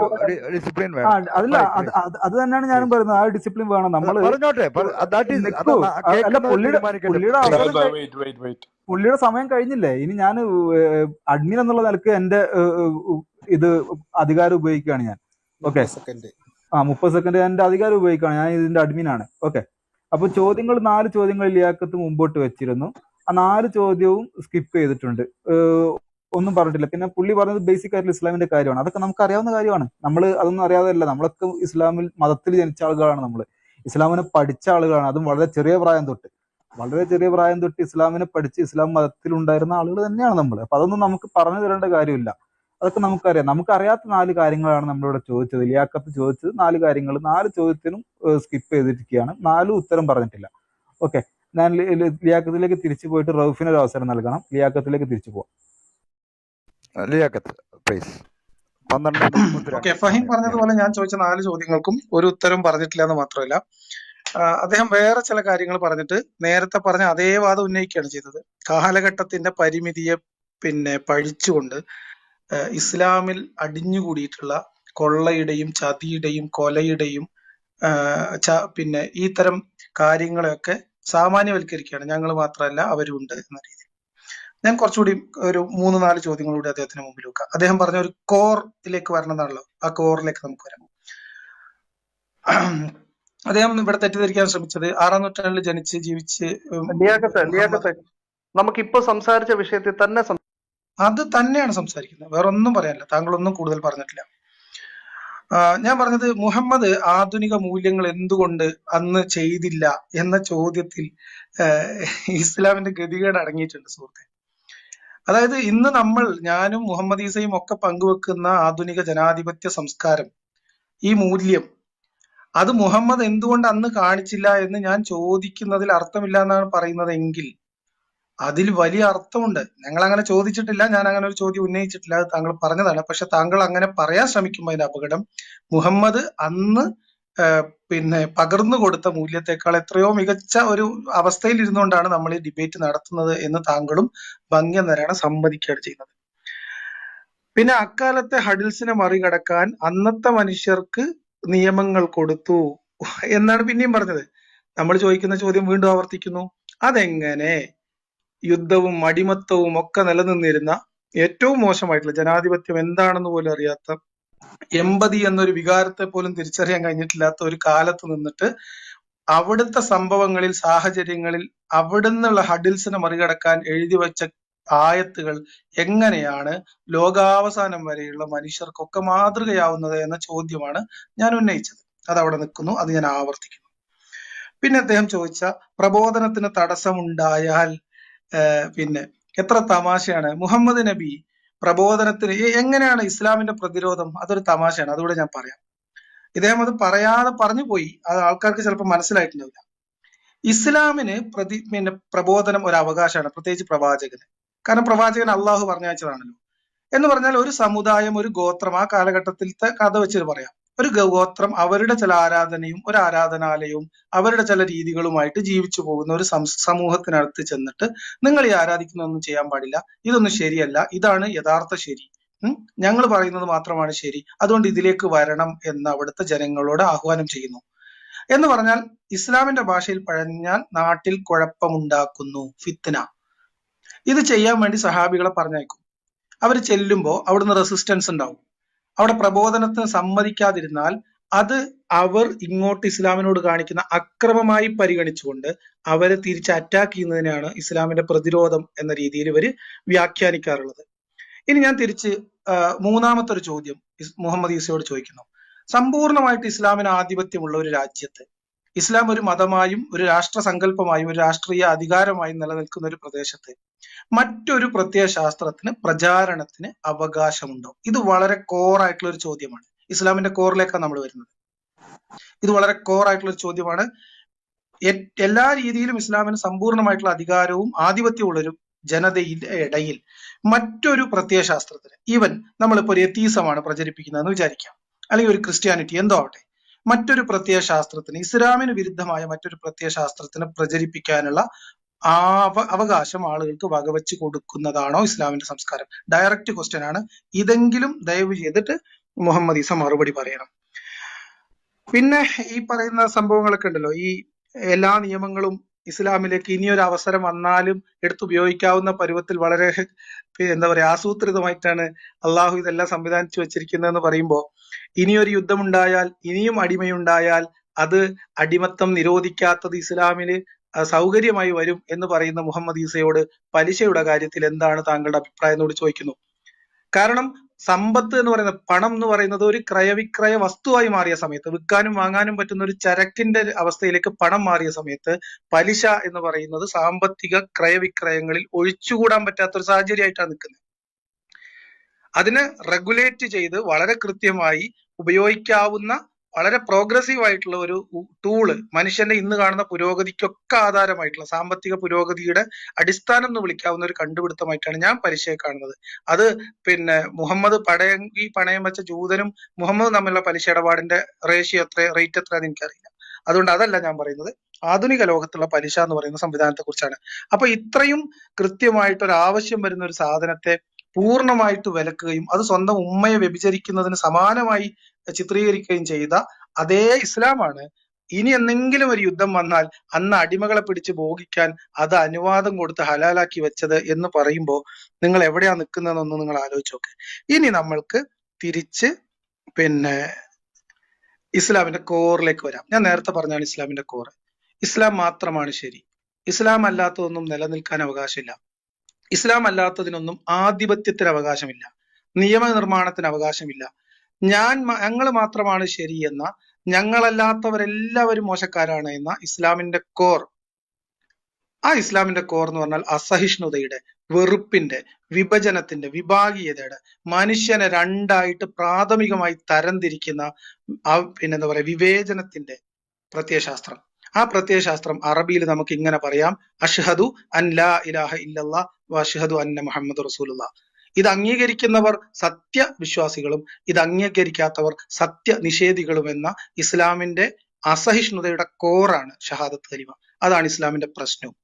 ഡിസിപ്ലിൻ വേണം. അതല്ല Right, അത് തന്നെയാണ് ഞാനും പറയുന്നത്. ആ ഡിസിപ്ലിൻ വേണം. നമ്മൾ നമ്മൾ പറഞ്ഞോട്ടെ അല്ല പുള്ളിയുടെ സമയം കഴിഞ്ഞില്ലേ? ഇനി ഞാൻ അഡ്മിൻ എന്നുള്ള നിലയ്ക്ക് എന്റെ ഇത് അധികാരം ഉപയോഗിക്കുകയാണ് ഞാൻ. ഓക്കെ സെക്കൻഡ് ആ മുപ്പത് സെക്കൻഡ് എന്റെ അധികാരം ഉപയോഗിക്കുകയാണ്. ഞാൻ ഇതിന്റെ അഡ്മിൻ ആണ്. ഓക്കെ അപ്പൊ ചോദ്യങ്ങൾ നാല് ചോദ്യങ്ങൾ ലിയാക്കത്ത് മുമ്പോട്ട് വെച്ചിരുന്നു. ആ നാല് ചോദ്യവും സ്കിപ്പ് ചെയ്തിട്ടുണ്ട്. ഒന്നും പറഞ്ഞിട്ടില്ല. പിന്നെ പുള്ളി പറഞ്ഞത് ബേസിക് ആയിട്ടുള്ള ഇസ്ലാമിന്റെ കാര്യമാണ്. അതൊക്കെ നമുക്ക് അറിയാവുന്ന കാര്യമാണ്. നമ്മൾ അതൊന്നും അറിയാതല്ല നമ്മളൊക്കെ ഇസ്ലാമിൽ മതത്തിൽ ജനിച്ച ആളുകളാണ് നമ്മൾ ഇസ്ലാമിനെ പഠിച്ച ആളുകളാണ്. അതും വളരെ ചെറിയ പ്രായം തൊട്ട്. വളരെ ചെറിയ പ്രായം തൊട്ട് ഇസ്ലാമിനെ പഠിച്ച് ഇസ്ലാം മതത്തിൽ ഉണ്ടായിരുന്ന ആളുകൾ തന്നെയാണ് നമ്മൾ അപ്പൊ അതൊന്നും നമുക്ക് പറഞ്ഞു തരേണ്ട കാര്യമില്ല. അതൊക്കെ നമുക്കറിയാം. നമുക്കറിയാത്ത നാല് കാര്യങ്ങളാണ് നമ്മളിവിടെ ചോദിച്ചത്. ലിയാക്കത്ത് ചോദിച്ചത് നാല് കാര്യങ്ങൾ. നാല് ചോദ്യത്തിനും സ്കിപ്പ് ചെയ്തിരിക്കുകയാണ്. നാലും ഉത്തരം പറഞ്ഞിട്ടില്ല. ഓക്കെ. ഞാൻ ലിയാക്കത്തിലേക്ക് തിരിച്ചു പോയിട്ട് റൌഫിന് ഒരു അവസരം നൽകണം. ലിയാക്കത്തിലേക്ക് തിരിച്ചു പോവാം. ലിയാക്കത്ത് പ്ലീസ് ഓക്കെ ഫഹീം പറഞ്ഞതുപോലെ ഞാൻ ചോദിച്ച നാല് ചോദ്യങ്ങൾക്കും ഒരു ഉത്തരം പറഞ്ഞിട്ടില്ല എന്ന് മാത്രമല്ല. അദ്ദേഹം വേറെ ചില കാര്യങ്ങൾ പറഞ്ഞിട്ട് നേരത്തെ പറഞ്ഞ അതേ വാദം ഉന്നയിക്കുകയാണ് ചെയ്തത്. കാലഘട്ടത്തിന്റെ പരിമിതിയെ പിന്നെ പഴിച്ചുകൊണ്ട് ഇസ്ലാമിൽ അടിഞ്ഞുകൂടിയിട്ടുള്ള കൊള്ളയുടെയും ചതിയുടെയും കൊലയുടെയും പിന്നെ ഈ തരം കാര്യങ്ങളെയൊക്കെ സാമാന്യവൽക്കരിക്കുകയാണ്. ഞങ്ങൾ മാത്രമല്ല അവരുണ്ട് എന്ന രീതിയിൽ. ഞാൻ കുറച്ചുകൂടി ഒരു മൂന്ന് നാല് ചോദ്യങ്ങളൂടെ അദ്ദേഹത്തിന് മുമ്പിൽ വെക്കാം. അദ്ദേഹം പറഞ്ഞ ഒരു കോറിലേക്ക് വരണം എന്നാണല്ലോ ആ കോറിലേക്ക് നമുക്ക് വരാം. അദ്ദേഹം ഇവിടെ തെറ്റിദ്ധരിക്കാൻ ശ്രമിച്ചത് ആറാം നൂറ്റാണ്ടിൽ ജനിച്ച് ജീവിച്ച് നമുക്കിപ്പോ സംസാരിച്ച വിഷയത്തിൽ തന്നെ അത് തന്നെയാണ് സംസാരിക്കുന്നത്. വേറെ ഒന്നും പറയാനില്ല. താങ്കൾ ഒന്നും കൂടുതൽ പറഞ്ഞിട്ടില്ല. ഞാൻ പറഞ്ഞത് മുഹമ്മദ് ആധുനിക മൂല്യങ്ങൾ എന്തുകൊണ്ട് അന്ന് ചെയ്തില്ല എന്ന ചോദ്യത്തിൽ ഇസ്ലാമിന്റെ ഗതികേട് അടങ്ങിയിട്ടുണ്ട് സുഹൃത്തെ. അതായത് ഇന്ന് നമ്മൾ ഞാനും മുഹമ്മദ് ഈസയും ഒക്കെ പങ്കുവെക്കുന്ന ആധുനിക ജനാധിപത്യ സംസ്കാരം ഈ മൂല്യം അത് മുഹമ്മദ് എന്തുകൊണ്ട് അന്ന് കാണിച്ചില്ല എന്ന് ഞാൻ ചോദിക്കുന്നതിൽ അർത്ഥമില്ല എന്നാണ് പറയുന്നത് എങ്കിൽ അതിൽ വലിയ അർത്ഥമുണ്ട്. ഞങ്ങൾ അങ്ങനെ ചോദിച്ചിട്ടില്ല ഞാൻ അങ്ങനെ ഒരു ചോദ്യം ഉന്നയിച്ചിട്ടില്ല അത് താങ്കൾ പറഞ്ഞതാണ്. പക്ഷെ താങ്കൾ അങ്ങനെ പറയാൻ ശ്രമിക്കുമ്പോൾ അതിന്റെ അപകടം മുഹമ്മദ് അന്ന് പിന്നെ പകർന്നു കൊടുത്ത മൂല്യത്തെക്കാൾ എത്രയോ മികച്ച ഒരു അവസ്ഥയിൽ ഇരുന്നുകൊണ്ടാണ് നമ്മൾ ഈ ഡിബേറ്റ് നടത്തുന്നത് എന്ന് താങ്കളും ഭംഗി നേരാണ് സമ്മതിക്കുകയാണ് ചെയ്യുന്നത്. പിന്നെ അക്കാലത്തെ ഹഡിൽസിനെ മറികടക്കാൻ അന്നത്തെ മനുഷ്യർക്ക് നിയമങ്ങൾ കൊടുത്തു എന്നാണ് പിന്നെയും പറഞ്ഞത്. നമ്മൾ ചോദിക്കുന്ന ചോദ്യം വീണ്ടും ആവർത്തിക്കുന്നു. അതെങ്ങനെ? യുദ്ധവും അടിമത്തവും ഒക്കെ നിലനിന്നിരുന്ന ഏറ്റവും മോശമായിട്ടുള്ള ജനാധിപത്യം എന്താണെന്ന് പോലും അറിയാത്ത എമ്പതി എന്നൊരു വികാരത്തെ പോലും തിരിച്ചറിയാൻ കഴിഞ്ഞിട്ടില്ലാത്ത ഒരു കാലത്ത് നിന്നിട്ട് അവിടുത്തെ സംഭവങ്ങളിൽ സാഹചര്യങ്ങളിൽ അവിടുന്നുള്ള ഹഡിൽസിനെ മറികടക്കാൻ എഴുതി വെച്ച ആയത്തുകൾ എങ്ങനെയാണ് ലോകാവസാനം വരെയുള്ള മനുഷ്യർക്കൊക്കെ മാതൃകയാവുന്നത് എന്ന ചോദ്യമാണ് ഞാൻ ഉന്നയിച്ചത്. അത് അവിടെ നിൽക്കുന്നു അത് ഞാൻ ആവർത്തിക്കുന്നു. പിന്നെ അദ്ദേഹം ചോദിച്ച പ്രബോധനത്തിന് തടസ്സമുണ്ടായാൽ പിന്നെ എത്ര തമാശയാണ്. മുഹമ്മദ് നബി പ്രബോധനത്തിന് എങ്ങനെയാണ് ഇസ്ലാമിന്റെ പ്രതിരോധം? അതൊരു തമാശയാണ്. അതുകൂടെ ഞാൻ പറയാം. ഇദ്ദേഹം അത് പറയാതെ പറഞ്ഞു പോയി. അത് ആൾക്കാർക്ക് ചിലപ്പോൾ മനസ്സിലായിട്ടുണ്ടാവില്ല. ഇസ്ലാമിന് പ്രതി പിന്നെ പ്രബോധനം ഒരു അവകാശമാണ് പ്രത്യേകിച്ച് പ്രവാചകന്. കാരണം പ്രവാചകൻ അള്ളാഹു പറഞ്ഞയച്ചതാണല്ലോ എന്ന് പറഞ്ഞാൽ ഒരു സമുദായം ഒരു ഗോത്രം ആ കാലഘട്ടത്തിലത്തെ കഥ വെച്ചിട്ട് പറയാം. ഒരു ഗോത്രം അവരുടെ ചില ആരാധനയും ഒരു ആരാധനാലയവും അവരുടെ ചില രീതികളുമായിട്ട് ജീവിച്ചു പോകുന്ന ഒരു സമൂഹത്തിനടുത്ത് ചെന്നിട്ട് നിങ്ങൾ ഈ ആരാധിക്കുന്നതൊന്നും ചെയ്യാൻ പാടില്ല. ഇതൊന്നും ശരിയല്ല. ഇതാണ് യഥാർത്ഥ ശരി. ഞങ്ങൾ പറയുന്നത് മാത്രമാണ് ശരി. അതുകൊണ്ട് ഇതിലേക്ക് വരണം എന്ന് അവിടുത്തെ ജനങ്ങളോട് ആഹ്വാനം ചെയ്യുന്നു. എന്ന് പറഞ്ഞാൽ ഇസ്ലാമിന്റെ ഭാഷയിൽ പഴഞ്ഞാൽ നാട്ടിൽ കുഴപ്പമുണ്ടാക്കുന്നു ഫിത്ന. ഇത് ചെയ്യാൻ വേണ്ടി സഹാബികളെ പറഞ്ഞയക്കും. അവർ ചെല്ലുമ്പോൾ അവിടുന്ന് റെസിസ്റ്റൻസ് ഉണ്ടാവും. അവിടെ പ്രബോധനത്തിന് സമ്മതിക്കാതിരുന്നാൽ അത് അവർ ഇങ്ങോട്ട് ഇസ്ലാമിനോട് കാണിക്കുന്ന അക്രമമായി പരിഗണിച്ചുകൊണ്ട് അവരെ തിരിച്ച് അറ്റാക്ക് ചെയ്യുന്നതിനാണ് ഇസ്ലാമിന്റെ പ്രതിരോധം എന്ന രീതിയിൽ ഇവർ വ്യാഖ്യാനിക്കാറുള്ളത്. ഇനി ഞാൻ തിരിച്ച് മൂന്നാമത്തെ ഒരു ചോദ്യം മുഹമ്മദ് ഈസയോട് ചോദിക്കുന്നു. സമ്പൂർണമായിട്ട് ഇസ്ലാമിന് ആധിപത്യമുള്ള ഒരു രാജ്യത്ത് ഇസ്ലാം ഒരു മതമായും ഒരു രാഷ്ട്ര സങ്കല്പമായും ഒരു രാഷ്ട്രീയ അധികാരമായും നിലനിൽക്കുന്ന ഒരു പ്രദേശത്ത് മറ്റൊരു പ്രത്യയ ശാസ്ത്രത്തിന് പ്രചാരണത്തിന് അവകാശമുണ്ടോ? ഇത് വളരെ കോർ ആയിട്ടുള്ള ഒരു ചോദ്യമാണ്. ഇസ്ലാമിന്റെ കോറിലേക്കാണ് നമ്മൾ വരുന്നത്. ഇത് വളരെ കോർ ആയിട്ടുള്ള ഒരു ചോദ്യമാണ്. എല്ലാ രീതിയിലും ഇസ്ലാമിന് സമ്പൂർണമായിട്ടുള്ള അധികാരവും ആധിപത്യമുള്ള ഒരു ജനതയുടെ ഇടയിൽ മറ്റൊരു പ്രത്യയശാസ്ത്രത്തിന് ഈവൻ നമ്മളിപ്പോ ഒരു എത്തീസമാണ് പ്രചരിപ്പിക്കുന്നതെന്ന് വിചാരിക്കാം. അല്ലെങ്കിൽ ഒരു ക്രിസ്ത്യാനിറ്റി എന്തോ ആവട്ടെ. മറ്റൊരു പ്രത്യയശാസ്ത്രത്തിന് ഇസ്ലാമിന് വിരുദ്ധമായ മറ്റൊരു പ്രത്യയശാസ്ത്രത്തിനെ പ്രചരിപ്പിക്കാനുള്ള അവകാശം ആളുകൾക്ക് വകവെച്ച് കൊടുക്കുന്നതാണോ ഇസ്ലാമിന്റെ സംസ്കാരം? ഡയറക്റ്റ് ക്വസ്റ്റ്യൻ ആണ്. ഇതെങ്കിലും ദയവ് ചെയ്തിട്ട് മുഹമ്മദ് ഈസ മറുപടി പറയണം. പിന്നെ ഈ പറയുന്ന സംഭവങ്ങളൊക്കെ ഉണ്ടല്ലോ. ഈ എല്ലാ നിയമങ്ങളും ഇസ്ലാമിലേക്ക് ഇനിയൊരു അവസരം വന്നാലും എടുത്തുപയോഗിക്കാവുന്ന പരുവത്തിൽ വളരെ എന്താ പറയാ ആസൂത്രിതമായിട്ടാണ് അള്ളാഹു ഇതെല്ലാം സംവിധാനിച്ചു വെച്ചിരിക്കുന്നതെന്ന് പറയുമ്പോൾ ഇനിയൊരു യുദ്ധമുണ്ടായാൽ ഇനിയും അടിമയുണ്ടായാൽ അത് അടിമത്തം നിരോധിക്കാത്തത് ഇസ്ലാമിൽ സൗകര്യമായി വരും എന്ന് പറയുന്ന മുഹമ്മദ് ഈസയോട് പലിശയുടെ കാര്യത്തിൽ എന്താണ് താങ്കളുടെ അഭിപ്രായം എന്നോട് ചോദിക്കുന്നു. കാരണം സമ്പത്ത് എന്ന് പറയുന്നത് പണം എന്ന് പറയുന്നത് ഒരു ക്രയവിക്രയ വസ്തുവായി മാറിയ സമയത്ത് വിൽക്കാനും വാങ്ങാനും പറ്റുന്ന ഒരു ചരക്കിന്റെ അവസ്ഥയിലേക്ക് പണം മാറിയ സമയത്ത് പലിശ എന്ന് പറയുന്നത് സാമ്പത്തിക ക്രയവിക്രയങ്ങളിൽ ഒഴിച്ചുകൂടാൻ പറ്റാത്ത ഒരു സാഹചര്യമായിട്ടാണ് നിൽക്കുന്നത്. അതിനെ റെഗുലേറ്റ് ചെയ്ത് വളരെ കൃത്യമായി ഉപയോഗിക്കാവുന്ന വളരെ പ്രോഗ്രസീവ് ആയിട്ടുള്ള ഒരു ടൂൾ മനുഷ്യന്റെ ഇന്ന് കാണുന്ന പുരോഗതിക്കൊക്കെ ആധാരമായിട്ടുള്ള സാമ്പത്തിക പുരോഗതിയുടെ അടിസ്ഥാനം എന്ന് വിളിക്കാവുന്ന ഒരു കണ്ടുപിടുത്തമായിട്ടാണ് ഞാൻ പലിശയെ കാണുന്നത്. അത് പിന്നെ മുഹമ്മദ് പടയങ്കി പണയം വെച്ച ജൂതനും മുഹമ്മദ് തമ്മിലുള്ള പലിശ ഇടപാടിന്റെ റേഷ്യോ എത്ര റേറ്റ് എത്രയാണെന്ന് എനിക്കറിയില്ല. അതുകൊണ്ട് അതല്ല ഞാൻ പറയുന്നത്. ആധുനിക ലോകത്തുള്ള പലിശ എന്ന് പറയുന്ന സംവിധാനത്തെ കുറിച്ചാണ് അപ്പൊ ഇത്രയും കൃത്യമായിട്ട് ഒരു ആവശ്യം വരുന്ന ഒരു സാധനത്തെ പൂർണമായിട്ട് വിലക്കുകയും അത് സ്വന്തം ഉമ്മയെ വ്യഭിചരിക്കുന്നതിന് സമാനമായി ചിത്രീകരിക്കുകയും ചെയ്ത അതേ ഇസ്ലാമാണ്. ഇനി എന്തെങ്കിലും ഒരു യുദ്ധം വന്നാൽ അന്ന് അടിമകളെ പിടിച്ച് ഭോഗിക്കാൻ അത് അനുവാദം കൊടുത്ത് ഹലാലാക്കി വെച്ചത് എന്ന് പറയുമ്പോൾ നിങ്ങൾ എവിടെയാ നിൽക്കുന്നതെന്നൊന്ന് നിങ്ങൾ ആലോചിച്ച് നോക്ക്. ഇനി നമ്മൾക്ക് തിരിച്ച് പിന്നെ ഇസ്ലാമിന്റെ കോറിലേക്ക് വരാം. ഞാൻ നേരത്തെ പറഞ്ഞാണ് ഇസ്ലാമിന്റെ കോർ ഇസ്ലാം മാത്രമാണ് ശരി. ഇസ്ലാം അല്ലാത്തതൊന്നും നിലനിൽക്കാൻ അവകാശമില്ല. ഇസ്ലാം അല്ലാത്തതിനൊന്നും ആധിപത്യത്തിന് അവകാശമില്ല. നിയമനിർമ്മാണത്തിന് അവകാശമില്ല. ഞാൻ ഞങ്ങൾ മാത്രമാണ് ശരി എന്ന ഞങ്ങളല്ലാത്തവരെല്ലാവരും മോശക്കാരാണ് എന്ന ഇസ്ലാമിന്റെ കോർ. ആ ഇസ്ലാമിന്റെ കോർ എന്ന് പറഞ്ഞാൽ അസഹിഷ്ണുതയുടെ വെറുപ്പിന്റെ വിഭജനത്തിന്റെ വിഭാഗീയതയുടെ മനുഷ്യനെ രണ്ടായിട്ട് പ്രാഥമികമായി തരംതിരിക്കുന്ന പിന്നെന്താ പറയുക വിവേചനത്തിന്റെ പ്രത്യയശാസ്ത്രം. ആ പ്രത്യയശാസ്ത്രം അറബിയിൽ നമുക്ക് ഇങ്ങനെ പറയാം. അഷ്ഹദു അൻ ലാ ഇലാഹ ഇല്ലല്ലാ അഷ്ഹദു അന്ന മുഹമ്മദ് റസൂലുള്ള. ഇത് അംഗീകരിക്കുന്നവർ സത്യവിശ്വാസികളും ഇത് അംഗീകരിക്കാത്തവർ സത്യ നിഷേധികളും എന്ന ഇസ്ലാമിന്റെ അസഹിഷ്ണുതയുടെ കോറാണ് ഷഹാദത്ത് കലിമ അതാണ് ഇസ്ലാമിന്റെ പ്രശ്നവും